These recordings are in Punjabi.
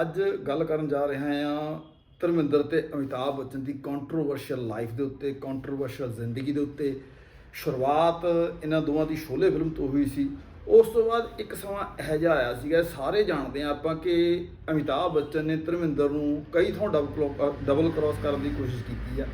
ਅੱਜ ਗੱਲ ਕਰਨ ਜਾ ਰਹੇ ਹਾਂ ਧਰਮਿੰਦਰ ਤੇ ਅਮਿਤਾਭ ਬੱਚਨ ਦੀ ਕੰਟਰੋਵਰਸ਼ੀਅਲ ਲਾਈਫ ਦੇ ਉੱਤੇ ਕੰਟਰੋਵਰਸ਼ੀਅਲ ਜ਼ਿੰਦਗੀ ਦੇ ਉੱਤੇ। ਸ਼ੁਰੂਆਤ ਇਹਨਾਂ ਦੋਵਾਂ ਦੀ ਸ਼ੋਲੇ ਫਿਲਮ ਤੋਂ ਹੋਈ ਸੀ। ਉਸ ਤੋਂ ਬਾਅਦ ਇੱਕ ਸਮਾਂ ਇਹੋ ਜਿਹਾ ਆਇਆ ਸੀਗਾ, ਸਾਰੇ ਜਾਣਦੇ ਆ ਆਪਾਂ ਕਿ ਅਮਿਤਾਭ ਬੱਚਨ ਨੇ ਧਰਮਿੰਦਰ ਨੂੰ ਕਈ ਥਾਂ ਡਬਲ ਡਬਲ ਕ੍ਰਾਸ ਕਰਨ ਦੀ ਕੋਸ਼ਿਸ਼ ਕੀਤੀ ਆ।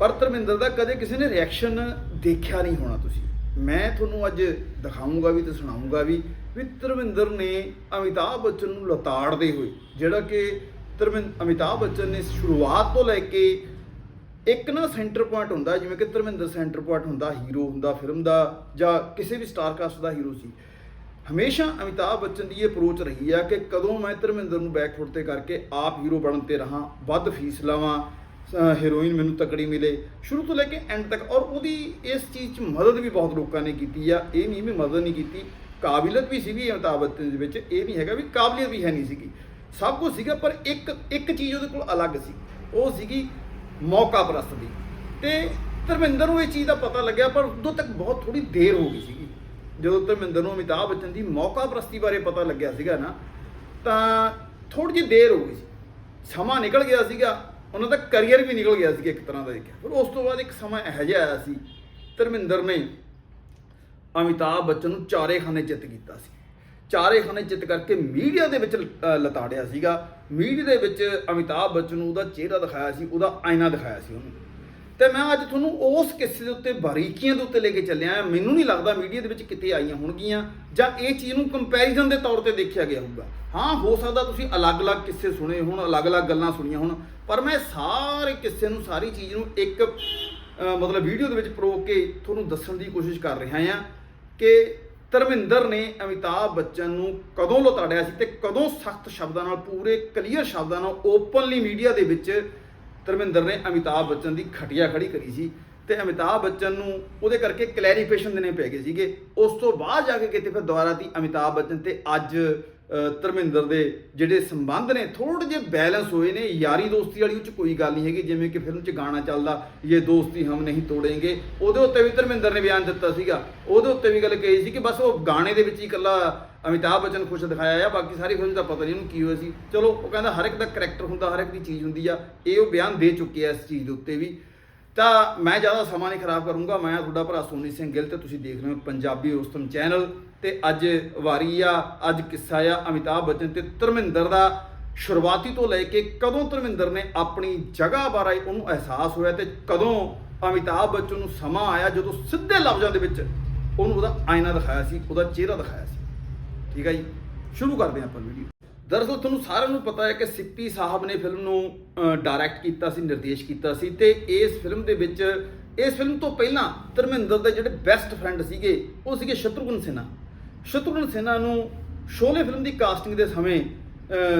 ਪਰ ਧਰਮਿੰਦਰ ਦਾ ਕਦੇ ਕਿਸੇ ਨੇ ਰਿਐਕਸ਼ਨ ਦੇਖਿਆ ਨਹੀਂ ਹੋਣਾ ਤੁਸੀਂ। ਮੈਂ ਤੁਹਾਨੂੰ ਅੱਜ ਦਿਖਾਉਂਗਾ ਵੀ ਤੇ ਸੁਣਾਉਂਗਾ ਵੀ ਵੀ ਧਰਮਿੰਦਰ ਨੇ ਅਮਿਤਾਭ ਬੱਚਨ ਨੂੰ ਲਤਾੜਦੇ ਹੋਏ, ਜਿਹੜਾ ਕਿ ਧਰਮਿੰ, ਅਮਿਤਾਭ ਬੱਚਨ ਨੇ ਸ਼ੁਰੂਆਤ ਤੋਂ ਲੈ ਕੇ ਇੱਕ ਨਾ ਸੈਂਟਰ ਪੁਆਇੰਟ ਹੁੰਦਾ, ਜਿਵੇਂ ਕਿ ਧਰਮਿੰਦਰ ਸੈਂਟਰ ਪੁਆਇੰਟ ਹੁੰਦਾ ਹੀਰੋ ਹੁੰਦਾ ਫਿਲਮ ਦਾ, ਜਾਂ ਕਿਸੇ ਵੀ ਸਟਾਰ ਕਾਸਟ ਦਾ ਹੀਰੋ ਸੀ। ਹਮੇਸ਼ਾ ਅਮਿਤਾਭ ਬੱਚਨ ਦੀ ਇਹ ਅਪਰੋਚ ਰਹੀ ਆ ਕਿ ਕਦੋਂ ਮੈਂ ਧਰਮਿੰਦਰ ਨੂੰ ਬੈਕਫੁੱਟ ਤੇ ਕਰਕੇ ਆਪ ਹੀਰੋ ਬਣਨ ਤੇ ਰਹਾ, ਵੱਧ ਫੀਸ ਲਵਾਂ ਹੀਰੋਇਨ ਮੈਨੂੰ ਤਕੜੀ ਮਿਲੇ। ਸ਼ੁਰੂ ਤੋਂ ਲੈ ਕੇ ਐਂਡ ਤੱਕ, ਔਰ ਉਹਦੀ ਇਸ ਚੀਜ਼ 'ਚ ਮਦਦ ਵੀ ਬਹੁਤ ਲੋਕਾਂ ਨੇ ਕੀਤੀ ਆ। ਇਹ ਨਹੀਂ ਵੀ ਮਦਦ ਨਹੀਂ ਕੀਤੀ ਕਾਬਲੀਅਤ ਵੀ ਸੀਗੀ ਅਮਿਤਾਭ ਬੱਚਨ ਦੇ ਵਿੱਚ, ਇਹ ਨਹੀਂ ਹੈਗਾ ਵੀ ਕਾਬਲੀਅਤ ਵੀ ਹੈ ਨਹੀਂ ਸੀਗੀ। ਸਭ ਕੁਝ ਸੀਗਾ, ਪਰ ਇੱਕ ਇੱਕ ਚੀਜ਼ ਉਹਦੇ ਕੋਲ ਅਲੱਗ ਸੀ। ਉਹ ਸੀਗੀ ਮੌਕਾ ਪ੍ਰਸਤ ਦੀ। ਤੇ ਧਰਮਿੰਦਰ ਨੂੰ ਇਹ ਚੀਜ਼ ਦਾ ਪਤਾ ਲੱਗਿਆ, ਪਰ ਉਦੋਂ ਤੱਕ ਬਹੁਤ ਥੋੜੀ ਦੇਰ ਹੋ ਗਈ ਸੀਗੀ। ਜਦੋਂ ਧਰਮਿੰਦਰ ਨੂੰ ਅਮਿਤਾਭ ਬੱਚਨ ਦੀ ਮੌਕਾ ਪ੍ਰਸਤੀ ਬਾਰੇ ਪਤਾ ਲੱਗਿਆ ਸੀਗਾ ਨਾ, ਤਾਂ ਥੋੜੀ ਜਿਹੀ ਦੇਰ ਹੋ ਗਈ ਸੀ। ਸਮਾਂ ਨਿਕਲ ਗਿਆ ਸੀਗਾ, ਉਹਨਾਂ ਦਾ ਕੈਰੀਅਰ ਵੀ ਨਿਕਲ ਗਿਆ ਸੀ ਇੱਕ ਤਰ੍ਹਾਂ ਦਾ ਦੇਖਿਆ। ਪਰ ਉਸ ਤੋਂ ਬਾਅਦ ਇੱਕ ਸਮਾਂ ਇਹੋ ਜਿਹਾ ਆਇਆ ਸੀ, ਧਰਮਿੰਦਰ ਨੇ ਅਮਿਤਾਭ ਬੱਚਨ ਨੂੰ ਚਾਰੇ ਖਾਨੇ ਜਿੱਤ ਕੀਤਾ ਸੀ। ਚਾਰੇ ਖਾਨੇ ਜਿੱਤ ਕਰਕੇ ਮੀਡੀਆ ਦੇ ਵਿੱਚ ਲਤਾੜਿਆ ਸੀਗਾ। ਮੀਡੀਆ ਦੇ ਵਿੱਚ ਅਮਿਤਾਭ ਬੱਚਨ ਨੂੰ ਉਹਦਾ ਚਿਹਰਾ ਦਿਖਾਇਆ ਸੀ, ਉਹਦਾ ਆਇਨਾ ਦਿਖਾਇਆ ਸੀ ਉਹਨੂੰ। ਤੇ ਮੈਂ ਅੱਜ ਤੁਹਾਨੂੰ ਉਸ ਕਿੱਸੇ ਦੇ ਉੱਤੇ ਬਾਰੀਕੀਆਂ ਦੇ ਉੱਤੇ ਲੈ ਕੇ ਚੱਲਿਆ ਹਾਂ। ਮੈਨੂੰ ਨਹੀਂ ਲੱਗਦਾ ਮੀਡੀਆ ਦੇ ਵਿੱਚ ਕਿਤੇ ਆਈਆਂ ਹੋਣਗੀਆਂ ਜਾਂ ਇਹ ਚੀਜ਼ ਨੂੰ ਕੰਪੈਰੀਜ਼ਨ ਦੇ ਤੌਰ ਤੇ ਦੇਖਿਆ ਗਿਆ ਹੋਊਗਾ। ਹਾਂ, ਹੋ ਸਕਦਾ ਤੁਸੀਂ ਅਲੱਗ-ਅਲੱਗ ਕਿੱਸੇ ਸੁਣੇ ਹੋਣ, ਅਲੱਗ-ਅਲੱਗ ਗੱਲਾਂ ਸੁਣੀਆਂ ਹੋਣ, ਪਰ ਮੈਂ ਸਾਰੇ ਕਿੱਸੇ ਨੂੰ, ਸਾਰੀ ਚੀਜ਼ ਨੂੰ ਇੱਕ ਮਤਲਬ ਵੀਡੀਓ ਦੇ ਵਿੱਚ ਪਰੋ ਕੇ ਤੁਹਾਨੂੰ ਦੱਸਣ ਦੀ ਕੋਸ਼ਿਸ਼ ਕਰ ਰਿਹਾ ਹਾਂ। ਕਿ ਧਰਮਿੰਦਰ ਨੇ ਅਮਿਤਾਭ ਬੱਚਨ ਨੂੰ ਕਦੋਂ ਲਤਾੜਿਆ ਸੀ ਤੇ ਕਦੋਂ ਸਖਤ ਸ਼ਬਦਾਂ ਨਾਲ, ਪੂਰੇ ਕਲੀਅਰ ਸ਼ਬਦਾਂ ਨਾਲ ਓਪਨਲੀ ਮੀਡੀਆ ਦੇ ਵਿੱਚ ਧਰਮਿੰਦਰ ਨੇ ਅਮਿਤਾਭ ਬੱਚਨ ਦੀ ਖਟਿਆ ਖੜੀ ਕਰੀ ਸੀ ਤੇ ਅਮਿਤਾਭ ਬੱਚਨ ਨੂੰ ਉਹਦੇ ਕਰਕੇ ਕਲੈਰੀਫਿਕੇਸ਼ਨ ਦੇਣੇ ਪੈ ਗਏ ਸੀਗੇ। ਉਸ ਤੋਂ ਬਾਅਦ ਜਾ ਕੇ ਕਿਤੇ ਫਿਰ ਦੁਬਾਰਾ ਦੀ ਅਮਿਤਾਭ ਬੱਚਨ ਤੇ ਅੱਜ ਧਰਮਿੰਦਰ ਦੇ ਜਿਹੜੇ ਸੰਬੰਧ ਨੇ ਥੋੜੇ ਜਿਹੇ ਬੈਲੈਂਸ ਹੋਏ ਨੇ। ਯਾਰੀ ਦੋਸਤੀ ਵਾਲੀ ਉਹ ਚ ਕੋਈ ਗੱਲ ਨਹੀਂ ਹੈਗੀ, ਜਿਵੇਂ ਕਿ ਫਿਲਮ 'ਚ ਗਾਣਾ ਚੱਲਦਾ ਇਹ ਦੋਸਤੀ ਹਮ ਨਹੀਂ ਤੋੜेंगे। ਉਹਦੇ ਉੱਤੇ ਵੀ ਧਰਮਿੰਦਰ ਨੇ ਬਿਆਨ ਦਿੱਤਾ ਸੀਗਾ। ਉਹਦੇ ਉੱਤੇ ਵੀ ਗੱਲ ਕਹੀ ਸੀ ਕਿ ਬਸ ਉਹ ਗਾਣੇ ਦੇ ਵਿੱਚ ਹੀ ਇਕੱਲਾ ਅਮਿਤਾਭ ਬੱਚਨ ਖੁਸ਼ ਦਿਖਾਇਆ ਆ, ਬਾਕੀ ਸਾਰੀ ਫਿਲਮ ਦਾ ਪਤਾ ਨਹੀਂ ਉਹਨੂੰ ਕੀ ਹੋਇਆ ਸੀ। ਚਲੋ, ਉਹ ਕਹਿੰਦਾ ਹਰ ਇੱਕ ਦਾ ਕਰੈਕਟਰ ਹੁੰਦਾ, ਹਰ ਇੱਕ ਦੀ ਚੀਜ਼ ਹੁੰਦੀ ਆ। ਇਹ ਉਹ ਬਿਆਨ ਦੇ ਚੁੱਕੇ ਆ ਇਸ ਚੀਜ਼ ਦੇ ਉੱਤੇ ਵੀ। ਤਾਂ ਮੈਂ ਜ਼ਿਆਦਾ ਸਮਾਂ ਨਹੀਂ ਖਰਾਬ ਕਰੂੰਗਾ। ਮੈਂ ਤੁਹਾਡਾ ਭਰਾ ਸੋਨੀ ਸਿੰਘ ਗਿੱਲ ਤੇ ਤੁਸੀਂ ਦੇਖ ਰਹੇ ਹੋ ਪੰਜਾਬੀ ਉਸਤਮ ਚੈਨਲ ਤੇ ਅੱਜ ਵਾਰੀ ਆ ਅੱਜ ਕਿੱਸਾ ਆ ਅਮਿਤਾਭ ਬੱਚਨ ਤੇ ਧਰਮਿੰਦਰ ਦਾ ਸ਼ੁਰੂਆਤੀ ਤੋਂ ਲੈ ਕੇ ਕਦੋਂ ਧਰਮਿੰਦਰ ਨੇ ਆਪਣੀ ਜਗ੍ਹਾ ਬਾਰੇ ਉਹਨੂੰ ਅਹਿਸਾਸ ਹੋਇਆ ਤੇ ਕਦੋਂ ਅਮਿਤਾਭ ਬੱਚਨ ਨੂੰ ਸਮਾਂ ਆਇਆ ਜਦੋਂ ਸਿੱਧੇ ਲਫ਼ਜ਼ਾਂ ਦੇ ਵਿੱਚ ਉਹਨੂੰ ਉਹਦਾ ਆਇਨਾ ਦਿਖਾਇਆ ਸੀ, ਉਹਦਾ ਚਿਹਰਾ ਦਿਖਾਇਆ ਸੀ। ਠੀਕ ਹੈ ਜੀ? ਸ਼ੁਰੂ ਕਰਦੇ ਹਾਂ ਆਪਾਂ ਵੀਡੀਓ ਦਰਅਸਲ ਤੁਹਾਨੂੰ ਸਾਰਿਆਂ ਨੂੰ ਪਤਾ ਹੈ ਕਿ ਸਿੱਪੀ ਸਾਹਿਬ ਨੇ ਫਿਲਮ ਨੂੰ ਡਾਇਰੈਕਟ ਕੀਤਾ ਸੀ, ਨਿਰਦੇਸ਼ ਕੀਤਾ ਸੀ ਤੇ ਇਸ ਫਿਲਮ ਦੇ ਵਿੱਚ, ਇਸ ਫਿਲਮ ਤੋਂ ਪਹਿਲਾਂ ਧਰਮਿੰਦਰ ਦੇ ਜਿਹੜੇ ਬੈਸਟ ਫਰੈਂਡ ਸੀਗੇ, ਉਹ ਸੀਗੇ ਸ਼ਤਰੂਘਨ ਸਿਨਹਾ ਸ਼ਤਰੂਘਨ ਸਿਨਹਾ ਨੂੰ ਸ਼ੋਲੇ ਫਿਲਮ ਦੀ ਕਾਸਟਿੰਗ ਦੇ ਸਮੇਂ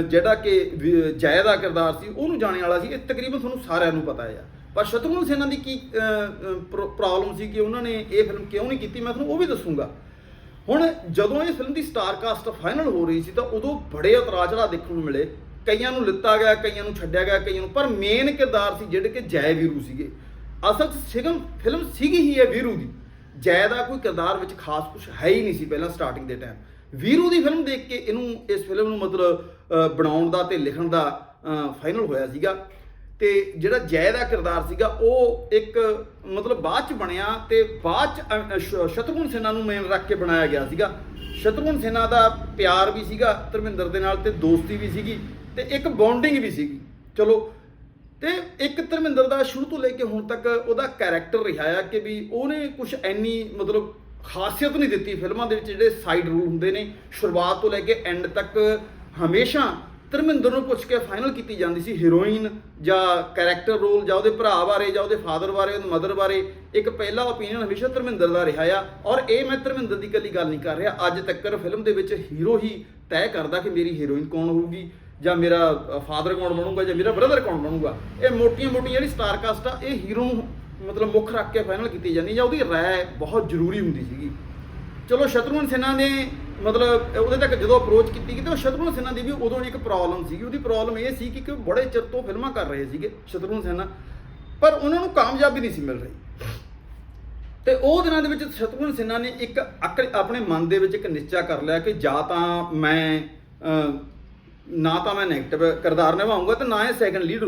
ਜਿਹੜਾ ਕਿ ਵੀ- ਜੈ ਦਾ ਕਿਰਦਾਰ ਸੀ, ਉਹਨੂੰ ਜਾਣੇ ਵਾਲਾ ਸੀ, ਇਹ ਤਕਰੀਬਨ ਤੁਹਾਨੂੰ ਸਾਰਿਆਂ ਨੂੰ ਪਤਾ ਹੈ ਪਰ ਸ਼ਤਰੂਘਨ ਸਿਨਹਾ ਦੀ ਕੀ ਪ੍ਰੋਬਲਮ ਸੀ ਕਿ ਉਹਨਾਂ ਨੇ ਇਹ ਫਿਲਮ ਕਿਉਂ ਨਹੀਂ ਕੀਤੀ, ਮੈਂ ਤੁਹਾਨੂੰ ਉਹ ਵੀ ਦੱਸੂਗਾ। ਹੁਣ ਜਦੋਂ ਇਹ ਫਿਲਮ ਦੀ ਸਟਾਰ ਕਾਸਟ ਫਾਈਨਲ ਹੋ ਰਹੀ ਸੀ, ਤਾਂ ਉਦੋਂ ਬੜੇ ਇਤਰਾਜ਼ ਜਿਹੜਾ ਦੇਖਣ ਨੂੰ ਮਿਲੇ। ਕਈਆਂ ਨੂੰ ਲਿੱਤਾ ਗਿਆ, ਕਈਆਂ ਨੂੰ ਛੱਡਿਆ ਗਿਆ, ਕਈਆਂ ਨੂੰ, ਪਰ ਮੇਨ ਕਿਰਦਾਰ ਸੀ ਜਿਹੜੇ ਕਿ ਜੈ ਵੀਰੂ ਸੀਗੇ। ਅਸਲ 'ਚ ਸਿਗਮ ਫਿਲਮ ਸੀਗੀ ਹੀ ਹੈ ਵੀਰੂ ਦੀ। ਜੈ ਦਾ ਕੋਈ ਕਿਰਦਾਰ ਵਿੱਚ ਖਾਸ ਕੁਝ ਹੈ ਹੀ ਨਹੀਂ ਸੀ ਪਹਿਲਾਂ ਸਟਾਰਟਿੰਗ ਦੇ ਟਾਈਮ ਵੀਰੂ ਦੀ ਫਿਲਮ ਦੇਖ ਕੇ ਇਹਨੂੰ ਇਸ ਫਿਲਮ ਨੂੰ ਮਤਲਬ ਬਣਾਉਣ ਦਾ ਤੇ ਲਿਖਣ ਦਾ ਫਾਈਨਲ ਹੋਇਆ ਸੀਗਾ। ਤੇ ਜਿਹੜਾ ਜੈ ਦਾ ਕਿਰਦਾਰ ਸੀਗਾ ਉਹ ਇੱਕ ਮਤਲਬ ਬਾਅਦ ਚ ਬਣਿਆ ਤੇ ਬਾਅਦ ਚ ਅ- ਅ, ਸਿਨਹਾ ਨੂੰ ਮੇਨ ਰੱਖ ਕੇ ਬਣਾਇਆ ਗਿਆ ਸੀਗਾ। ਸ਼ਤਰੂਘਨ ਸਿਨਹਾ ਦਾ ਪਿਆਰ ਵੀ ਸੀਗਾ ਧਰਮਿੰਦਰ ਦੇ ਨਾਲ ਤੇ ਦੋਸਤੀ ਵੀ ਸੀਗੀ ਤੇ ਇੱਕ ਬੌਂਡਿੰਗ ਵੀ ਸੀਗੀ। ਚਲੋ ਤੇ ਇੱਕ ਧਰਮਿੰਦਰ ਦਾ ਸ਼ੁਰੂ ਤੋਂ ਲੈ ਕੇ ਹੁਣ ਤੱਕ ਉਹਦਾ ਕੈਰੈਕਟਰ ਰਿਹਾ ਆ ਕਿ ਵੀ ਉਹਨੇ ਕੁਝ ਐਨੀ ਮਤਲਬ ਖਾਸੀਅਤ ਨਹੀਂ ਦਿੱਤੀ ਫਿਲਮਾਂ ਦੇ ਵਿੱਚ ਜਿਹੜੇ ਸਾਈਡ ਰੂਲ ਹੁੰਦੇ ਨੇ। ਸ਼ੁਰੂਆਤ ਤੋਂ ਲੈ ਕੇ ਐਂਡ ਤੱਕ ਹਮੇਸ਼ਾ ਧਰਮਿੰਦਰ ਨੂੰ ਪੁੱਛ ਕੇ ਫਾਈਨਲ ਕੀਤੀ ਜਾਂਦੀ ਸੀ ਹੀਰੋਇਨ ਜਾਂ ਕੈਰੈਕਟਰ ਰੋਲ ਜਾਂ ਉਹਦੇ ਭਰਾ ਬਾਰੇ ਜਾਂ ਉਹਦੇ ਫਾਦਰ ਬਾਰੇ, ਉਹਦੀ ਮਦਰ ਬਾਰੇ। ਇੱਕ ਪਹਿਲਾ ਓਪੀਨੀਅਨ ਹਮੇਸ਼ਾ ਧਰਮਿੰਦਰ ਦਾ ਰਿਹਾ ਆ। ਔਰ ਇਹ ਮੈਂ ਧਰਮਿੰਦਰ ਦੀ ਇਕੱਲੀ ਗੱਲ ਨਹੀਂ ਕਰ ਰਿਹਾ। ਅੱਜ ਤੱਕ ਫਿਲਮ ਦੇ ਵਿੱਚ ਹੀਰੋ ਹੀ ਤੈਅ ਕਰਦਾ ਕਿ ਮੇਰੀ ਹੀਰੋਇਨ ਕੌਣ ਹੋਊਗੀ। ਜਾਂ ਮੇਰਾ ਫਾਦਰ ਕੌਣ ਬਣੂਗਾ ਜਾਂ ਮੇਰਾ ਬ੍ਰਦਰ ਕੌਣ ਬਣੂਗਾ, ਇਹ ਮੋਟੀਆਂ-ਮੋਟੀਆਂ ਜਿਹੜੀ ਸਟਾਰ ਕਾਸਟ ਆ, ਇਹ ਹੀਰੋ ਨੂੰ ਮਤਲਬ ਮੁੱਖ ਰੱਖ ਕੇ ਫਾਈਨਲ ਕੀਤੀ ਜਾਂਦੀ ਜਾਂ ਉਹਦੀ ਰਾਏ ਬਹੁਤ ਜ਼ਰੂਰੀ ਹੁੰਦੀ ਸੀਗੀ। ਚਲੋ ਸ਼ਤਰੂਘਨ ਸਿਨਹਾ ਨੇ ਮਤਲਬ ਉਹਦੇ ਤੱਕ ਜਦੋਂ ਅਪਰੋਚ ਕੀਤੀ ਕਿ ਤੇ ਉਹ ਸ਼ਤਰੂਘਨ ਸਿਨਹਾ ਦੀ ਵੀ ਉਦੋਂ ਇੱਕ ਪ੍ਰੋਬਲਮ ਸੀਗੀ। ਉਹਦੀ ਪ੍ਰੋਬਲਮ ਇਹ ਸੀ ਕਿ ਕਿ ਉਹ ਬੜੇ ਚਿਰ ਤੋਂ ਫਿਲਮਾਂ ਕਰ ਰਹੇ ਸੀਗੇ ਸ਼ਤਰੂਘਨ ਸਿਨਹਾ ਪਰ ਉਹਨਾਂ ਨੂੰ ਕਾਮਯਾਬੀ ਨਹੀਂ ਸੀ ਮਿਲ ਰਹੀ। ਤੇ ਉਹ ਦਿਨਾਂ ਦੇ ਵਿੱਚ ਸ਼ਤਰੂਘਨ ਸਿਨਹਾ ਨੇ ਇੱਕ ਅਕਲ, ਆਪਣੇ ਮਨ ਦੇ ਵਿੱਚ ਇੱਕ ਨਿਸ਼ਚਾ ਕਰ ਲਿਆ ਕਿ ਜਾਂ ਤਾਂ ਮੈਂ ਨਾ ਤਾਂ ਮੈਂ 네ਗੇਟਿਵ ਕਿਰਦਾਰ ਨਿਭਾਉਂਗਾ ਤੇ ਨਾ ਹੀ ਸੈਕੰਡ ਲੀਡ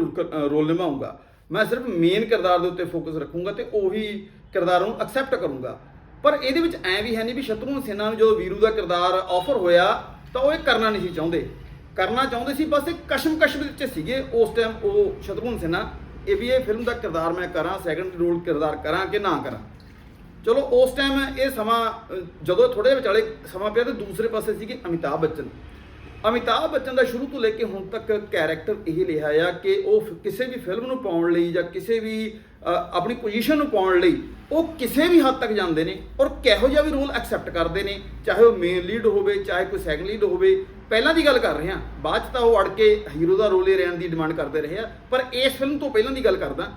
ਰੋਲ ਨਿਭਾਉਂਗਾ। ਮੈਂ ਸਿਰਫ ਮੇਨ ਕਿਰਦਾਰ ਦੇ ਉੱਤੇ ਫੋਕਸ ਰੱਖੂੰਗਾ ਤੇ ਉਹੀ ਕਿਰਦਾਰ ਨੂੰ ਐਕਸੈਪਟ ਕਰੂੰਗਾ। ਪਰ ਇਹਦੇ ਵਿੱਚ ਐ ਵੀ ਹੈ ਨਹੀਂ ਵੀ ਸ਼ਤਰੂਨ ਸਿਨਹਾ ਨੂੰ ਜਦੋਂ ਵੀਰੂ ਦਾ ਕਿਰਦਾਰ ਆਫਰ ਹੋਇਆ ਤਾਂ ਉਹ ਇਹ ਕਰਨਾ ਨਹੀਂ ਸੀ ਚਾਹੁੰਦੇ। ਕਰਨਾ ਚਾਹੁੰਦੇ ਸੀ ਬਸ ਇੱਕ ਕਸ਼ਮਕਸ਼ ਵਿੱਚ ਸੀਗੇ। ਉਸ ਟਾਈਮ ਉਹ ਸ਼ਤਰੂਨ ਸਿਨਹਾ ਇਹ ਵੀ ਇਹ ਫਿਲਮ ਦਾ ਕਿਰਦਾਰ ਮੈਂ ਕਰਾਂ ਸੈਕੰਡ ਰੋਲ ਕਿਰਦਾਰ ਕਰਾਂ ਕਿ ਨਾ ਕਰਾਂ? ਚਲੋ ਉਸ ਟਾਈਮ ਇਹ ਸਮਾਂ ਅ, ਜਦੋਂ ਥੋੜੇ ਵਿਚਾਲੇ ਸਮਾਂ ਪਿਆ ਤੇ ਦੂਸਰੇ ਪਾਸੇ ਸੀਗੇ ਅਮਿਤਾਭ ਬੱਚਨ। ਅਮਿਤਾਭ ਬੱਚਨ ਦਾ ਸ਼ੁਰੂ ਤੋਂ ਲੈ ਕੇ ਹੁਣ ਤੱਕ ਕੈਰੈਕਟਰ ਇਹ ਲਿਆ ਆ ਕਿ ਉਹ ਫ- ਕਿਸੇ ਵੀ ਫਿਲਮ ਨੂੰ ਪਾਉਣ ਲਈ ਜਾਂ ਕਿਸੇ ਵੀ ਆਪਣੀ ਪੋਜੀਸ਼ਨ ਨੂੰ ਪਾਉਣ ਲਈ ਉਹ ਕਿਸੇ ਵੀ ਹੱਦ ਤੱਕ ਜਾਂਦੇ ਨੇ ਔਰ ਕਿਹੋ ਜਿਹਾ ਵੀ ਰੋਲ ਐਕਸੈਪਟ ਕਰਦੇ ਨੇ, ਚਾਹੇ ਉਹ ਮੇਨ ਲੀਡ ਹੋਵੇ, ਚਾਹੇ ਕੋਈ ਸੈਕੰਡ ਲੀਡ ਹੋਵੇ, ਪਹਿਲਾਂ ਦੀ ਗੱਲ ਕਰ ਰਹੇ ਹਾਂ। ਬਾਅਦ ਚ ਤਾਂ ਉਹ ਅੜ ਕੇ ਹੀਰੋ ਦਾ ਰੋਲ ਹੀ ਰਹਿਣ ਦੀ ਡਿਮਾਂਡ ਕਰਦੇ ਰਹੇ ਆ। ਪਰ ਇਸ ਫਿਲਮ ਤੋਂ ਪਹਿਲਾਂ ਦੀ ਗੱਲ ਕਰਦਾ,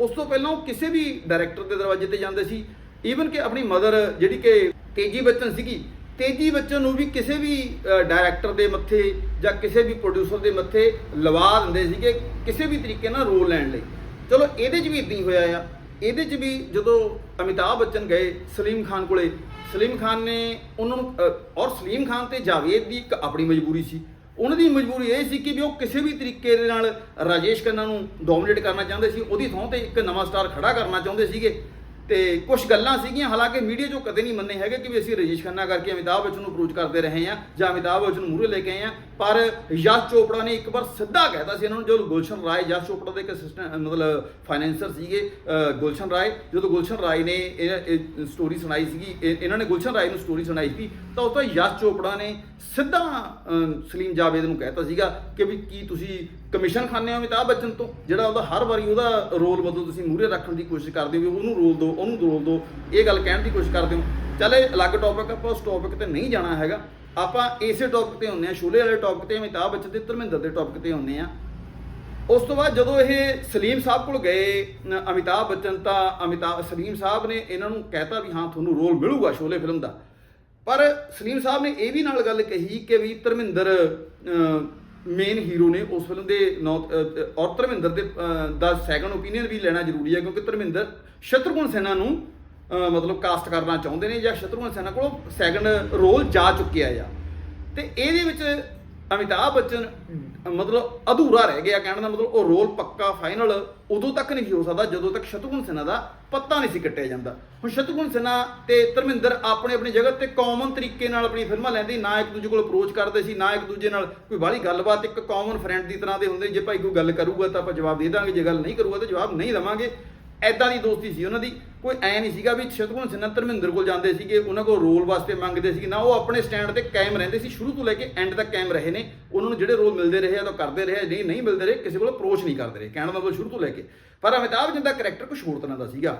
ਉਸ ਤੋਂ ਪਹਿਲਾਂ ਉਹ ਕਿਸੇ ਵੀ ਡਾਇਰੈਕਟਰ ਦੇ ਦਰਵਾਜ਼ੇ ਤੇ ਜਾਂਦੇ ਸੀ। ਈਵਨ ਕਿ ਆਪਣੀ ਮਦਰ ਜਿਹੜੀ ਕਿ ਤੇਜੀ ਬੱਚਨ ਸੀਗੀ ਤੇਜੀ ਬੱਚਨ ਨੂੰ ਵੀ ਕਿਸੇ ਵੀ ਡਾਇਰੈਕਟਰ ਦੇ ਮੱਥੇ ਜਾਂ ਕਿਸੇ ਵੀ ਪ੍ਰੋਡਿਊਸਰ ਦੇ ਮੱਥੇ ਲਵਾ ਦਿੰਦੇ ਸੀਗੇ ਕਿਸੇ ਵੀ ਤਰੀਕੇ ਨਾਲ ਰੋਲ ਲੈਣ ਲਈ। ਚਲੋ, ਇਹਦੇ 'ਚ ਵੀ ਇਦਾਂ ਹੀ ਹੋਇਆ ਆ। ਇਹਦੇ 'ਚ ਵੀ ਜਦੋਂ ਅਮਿਤਾਭ ਬੱਚਨ ਗਏ ਸਲੀਮ ਖਾਨ ਕੋਲੇ, ਸਲੀਮ ਖਾਨ ਨੇ ਉਹਨਾਂ ਨੂੰ ਔਰ ਸਲੀਮ ਖਾਨ ਤੇ ਜਾਵੇਦ ਦੀ ਇੱਕ ਆਪਣੀ ਮਜਬੂਰੀ ਸੀ। ਉਹਨਾਂ ਦੀ ਮਜਬੂਰੀ ਇਹ ਸੀ ਕਿ ਵੀ ਉਹ ਕਿਸੇ ਵੀ ਤਰੀਕੇ ਦੇ ਨਾਲ ਰਾਜੇਸ਼ ਖੰਨਾ ਨੂੰ ਡੋਮਿਨੇਟ ਕਰਨਾ ਚਾਹੁੰਦੇ ਸੀ, ਉਹਦੀ ਥਾਂ ਤੇ ਇੱਕ ਨਵਾਂ ਸਟਾਰ ਖੜਾ ਕਰਨਾ ਚਾਹੁੰਦੇ ਸੀਗੇ। ਤੇ ਕੁਝ ਗੱਲਾਂ ਸੀਗੀਆਂ, ਹਾਲਾਂਕਿ ਮੀਡੀਆ ਜੋ ਕਦੇ ਨਹੀਂ ਮੰਨੇ ਹੈਗੇ ਕਿ ਵੀ ਅਸੀਂ ਰਜੇਸ਼ ਖੰਨਾ ਕਰਕੇ ਅਮਿਤਾਭ ਬੱਚਨ ਨੂੰ ਅਪਰੋਚ ਕਰਦੇ ਰਹੇ ਹਾਂ ਜਾਂ ਅਮਿਤਾਭ ਬੱਚਨ ਨੂੰ ਮੂਹਰੇ ਲੈ ਕੇ ਆਏ ਹਾਂ, ਪਰ ਯਸ਼ ਚੋਪੜਾ ਨੇ ਇੱਕ ਵਾਰ ਸਿੱਧਾ ਕਹਿਤਾ ਸੀ ਇਹਨਾਂ ਨੂੰ, ਜਦੋਂ ਗੁਲਸ਼ਨ ਰਾਏ, ਯਸ਼ ਚੋਪੜਾ ਦੇ ਇੱਕ ਅਸਿਸਟੈਂਟ ਮਤਲਬ ਫਾਈਨੈਂਸਰ ਸੀਗੇ ਗੁਲਸ਼ਨ ਰਾਏ, ਜਦੋਂ ਗੁਲਸ਼ਨ ਰਾਏ ਨੇ ਇਹ ਸਟੋਰੀ ਸੁਣਾਈ ਸੀਗੀ, ਇਹ- ਇਹਨਾਂ ਨੇ ਗੁਲਸ਼ਨ ਰਾਏ ਨੂੰ ਸਟੋਰੀ ਸੁਣਾਈ ਸੀ, ਤਾਂ ਉਸ ਤੋਂ ਯਸ਼ ਚੋਪੜਾ ਨੇ ਸਿੱਧਾ ਸਲੀਮ ਜਾਵੇਦ ਨੂੰ ਕਹਿਤਾ ਸੀਗਾ ਕਿ ਵੀ ਕੀ ਤੁਸੀਂ ਕਮਿਸ਼ਨ ਖਾਂਦੇ ਹੋ ਅਮਿਤਾਭ ਬੱਚਨ ਤੋਂ, ਜਿਹੜਾ ਉਹਦਾ ਹਰ ਵਾਰੀ ਉਹਦਾ ਰੋਲ ਮਤਲਬ ਤੁਸੀਂ ਮੂਹਰੇ ਰੱਖਣ ਦੀ ਕੋਸ਼ਿਸ਼ ਕਰਦੇ ਹੋ ਵੀ ਉਹਨੂੰ ਰੋਲ ਦਿਓ, ਉਹਨੂੰ ਰੋਲ ਦਿਓ, ਇਹ ਗੱਲ ਕਹਿਣ ਦੀ ਕੋਸ਼ਿਸ਼ ਕਰਦੇ ਹੋ। ਚੱਲ ਇਹ ਅਲੱਗ ਟੌਪਿਕ ਆਪਾਂ ਉਸ ਟੌਪਿਕ ਤੇ ਨਹੀਂ ਜਾਣਾ ਹੈਗਾ। ਆਪਾਂ ਇਸੇ ਟੌਪਿਕ ਤੇ ਹੁੰਨੇ ਆ ਸ਼ੋਲੇ ਵਾਲੇ ਟੌਪਿਕ ਤੇ ਅਮਿਤਾਭ ਬੱਚਨ ਤੇ ਧਰਮਿੰਦਰ ਦੇ ਟੌਪਿਕ ਤੇ ਹੁੰਨੇ ਆ ਉਸ ਤੋਂ ਬਾਅਦ ਜਦੋਂ ਇਹ ਸਲੀਮ ਸਾਹਿਬ ਕੋਲ ਗਏ ਅਮਿਤਾਭ ਬੱਚਨ ਤਾਂ ਅਮਿਤਾਭ, ਸਲੀਮ ਸਾਹਿਬ ਨੇ ਇਹਨਾਂ ਨੂੰ ਕਹਿਤਾ ਵੀ ਹਾਂ, ਤੁਹਾਨੂੰ ਰੋਲ ਮਿਲੂਗਾ ਸ਼ੋਲੇ ਫਿਲਮ ਦਾ। ਪਰ ਸਲੀਮ ਸਾਹਿਬ ਨੇ ਇਹ ਵੀ ਨਾਲ ਗੱਲ ਕਹੀ ਕਿ ਵੀ ਧਰਮਿੰਦਰ ਮੇਨ ਹੀਰੋ ਨੇ ਉਸ ਫਿਲਮ ਦੇ ਨੌ- ਔਰ ਧਰਮਿੰਦਰ ਦੇ ਦਾ ਸੈਕੰਡ ਓਪੀਨੀਅਨ ਵੀ ਲੈਣਾ ਜ਼ਰੂਰੀ ਹੈ ਕਿਉਂਕਿ ਧਰਮਿੰਦਰ ਸ਼ਤਰੂਘਨ ਸੈਨਾ ਨੂੰ ਮਤਲਬ ਕਾਸਟ ਕਰਨਾ ਚਾਹੁੰਦੇ ਨੇ ਜਾਂ ਸ਼ਤਰੂਘਨ ਸੈਨਾ ਕੋਲ ਸੈਕੰਡ ਰੋਲ ਜਾ ਚੁੱਕਿਆ ਆ। ਤੇ ਇਹਦੇ ਵਿੱਚ ਅਮਿਤਾਭ ਬੱਚਨ ਮਤਲਬ ਅਧੂਰਾ ਰਹਿ ਗਿਆ, ਕਹਿਣ ਦਾ ਮਤਲਬ ਉਹ ਰੋਲ ਪੱਕਾ ਫਾਈਨਲ ਉਦੋਂ ਤੱਕ ਨਹੀਂ ਹੋ ਸਕਦਾ, ਜਦੋਂ ਤੱਕ ਸ਼ਤਰੂਘਨ ਸਿਨਹਾ ਦਾ ਪੱਤਾ ਨਹੀਂ ਸੀ ਕੱਟਿਆ ਜਾਂਦਾ। ਹੁਣ ਸ਼ਤਰੂਘਨ ਸਿਨਹਾ ਤੇ ਧਰਮਿੰਦਰ ਆਪਣੇ ਆਪਣੀ ਜਗ੍ਹਾ ਤੇ ਕਾਮਨ ਤਰੀਕੇ ਨਾਲ ਆਪਣੀ ਫਿਲਮਾਂ ਲੈਂਦੇ, ਨਾ ਇੱਕ ਦੂਜੇ ਕੋਲ ਅਪਰੋਚ ਕਰਦੇ ਸੀ, ਨਾ ਇੱਕ ਦੂਜੇ ਨਾਲ ਕੋਈ ਬਾਹਲੀ ਗੱਲਬਾਤ, ਇੱਕ ਕਾਮਨ ਫਰੈਂਡ ਦੀ ਤਰ੍ਹਾਂ ਦੇ ਹੁੰਦੇ, ਜੇ ਭਾਈ ਕੋਈ ਗੱਲ ਕਰੂਗਾ ਤਾਂ ਆਪਾਂ ਜਵਾਬ ਦੇ ਦਾਂਗੇ, ਜੇ ਗੱਲ ਨਹੀਂ ਕਰੂਗਾ ਤਾਂ ਜਵਾਬ ਨਹੀਂ ਦਵਾਂਗੇ। ਐਦਾਂ ਦੀ ਦੋਸਤੀ ਸੀ ਉਹਨਾਂ ਦੀ। ਕੋਈ ਐ ਨਹੀਂ ਸੀਗਾ ਵੀ ਸ਼ਤਰੂਘਨ ਸਿਨਹਾ ਧਰਮਿੰਦਰ ਕੋਲ ਜਾਂਦੇ ਸੀਗੇ, ਉਹਨਾਂ ਕੋਲ ਰੋਲ ਵਾਸਤੇ ਮੰਗਦੇ ਸੀ ਨਾ ਉਹ ਆਪਣੇ ਸਟੈਂਡ ਤੇ ਕਾਇਮ ਰਹਿੰਦੇ ਸੀ। ਸ਼ੁਰੂ ਤੋਂ ਲੈ ਕੇ ਐਂਡ ਤੱਕ ਕਾਇਮ ਰਹੇ ਨੇ। ਉਹਨਾਂ ਨੂੰ ਜਿਹੜੇ ਰੋਲ ਮਿਲਦੇ ਰਹੇ ਆ ਤਾਂ ਕਰਦੇ ਰਹੇ ਨਹੀਂ ਨਹੀਂ ਮਿਲਦੇ ਰਹੇ, ਕਿਸੇ ਕੋਲ ਅਪਰੋਚ ਨਹੀਂ ਕਰਦੇ ਰਹੇ। ਕਹਿਣ ਦਾ ਮਤਲਬ ਸ਼ੁਰੂ ਤੋਂ ਲੈ ਕੇ। ਪਰ ਅਮਿਤਾਭ ਜੀ ਦਾ ਕੈਰੈਕਟਰ ਕੁਝ ਹੋਰ ਤਰ੍ਹਾਂ ਦਾ ਸੀਗਾ।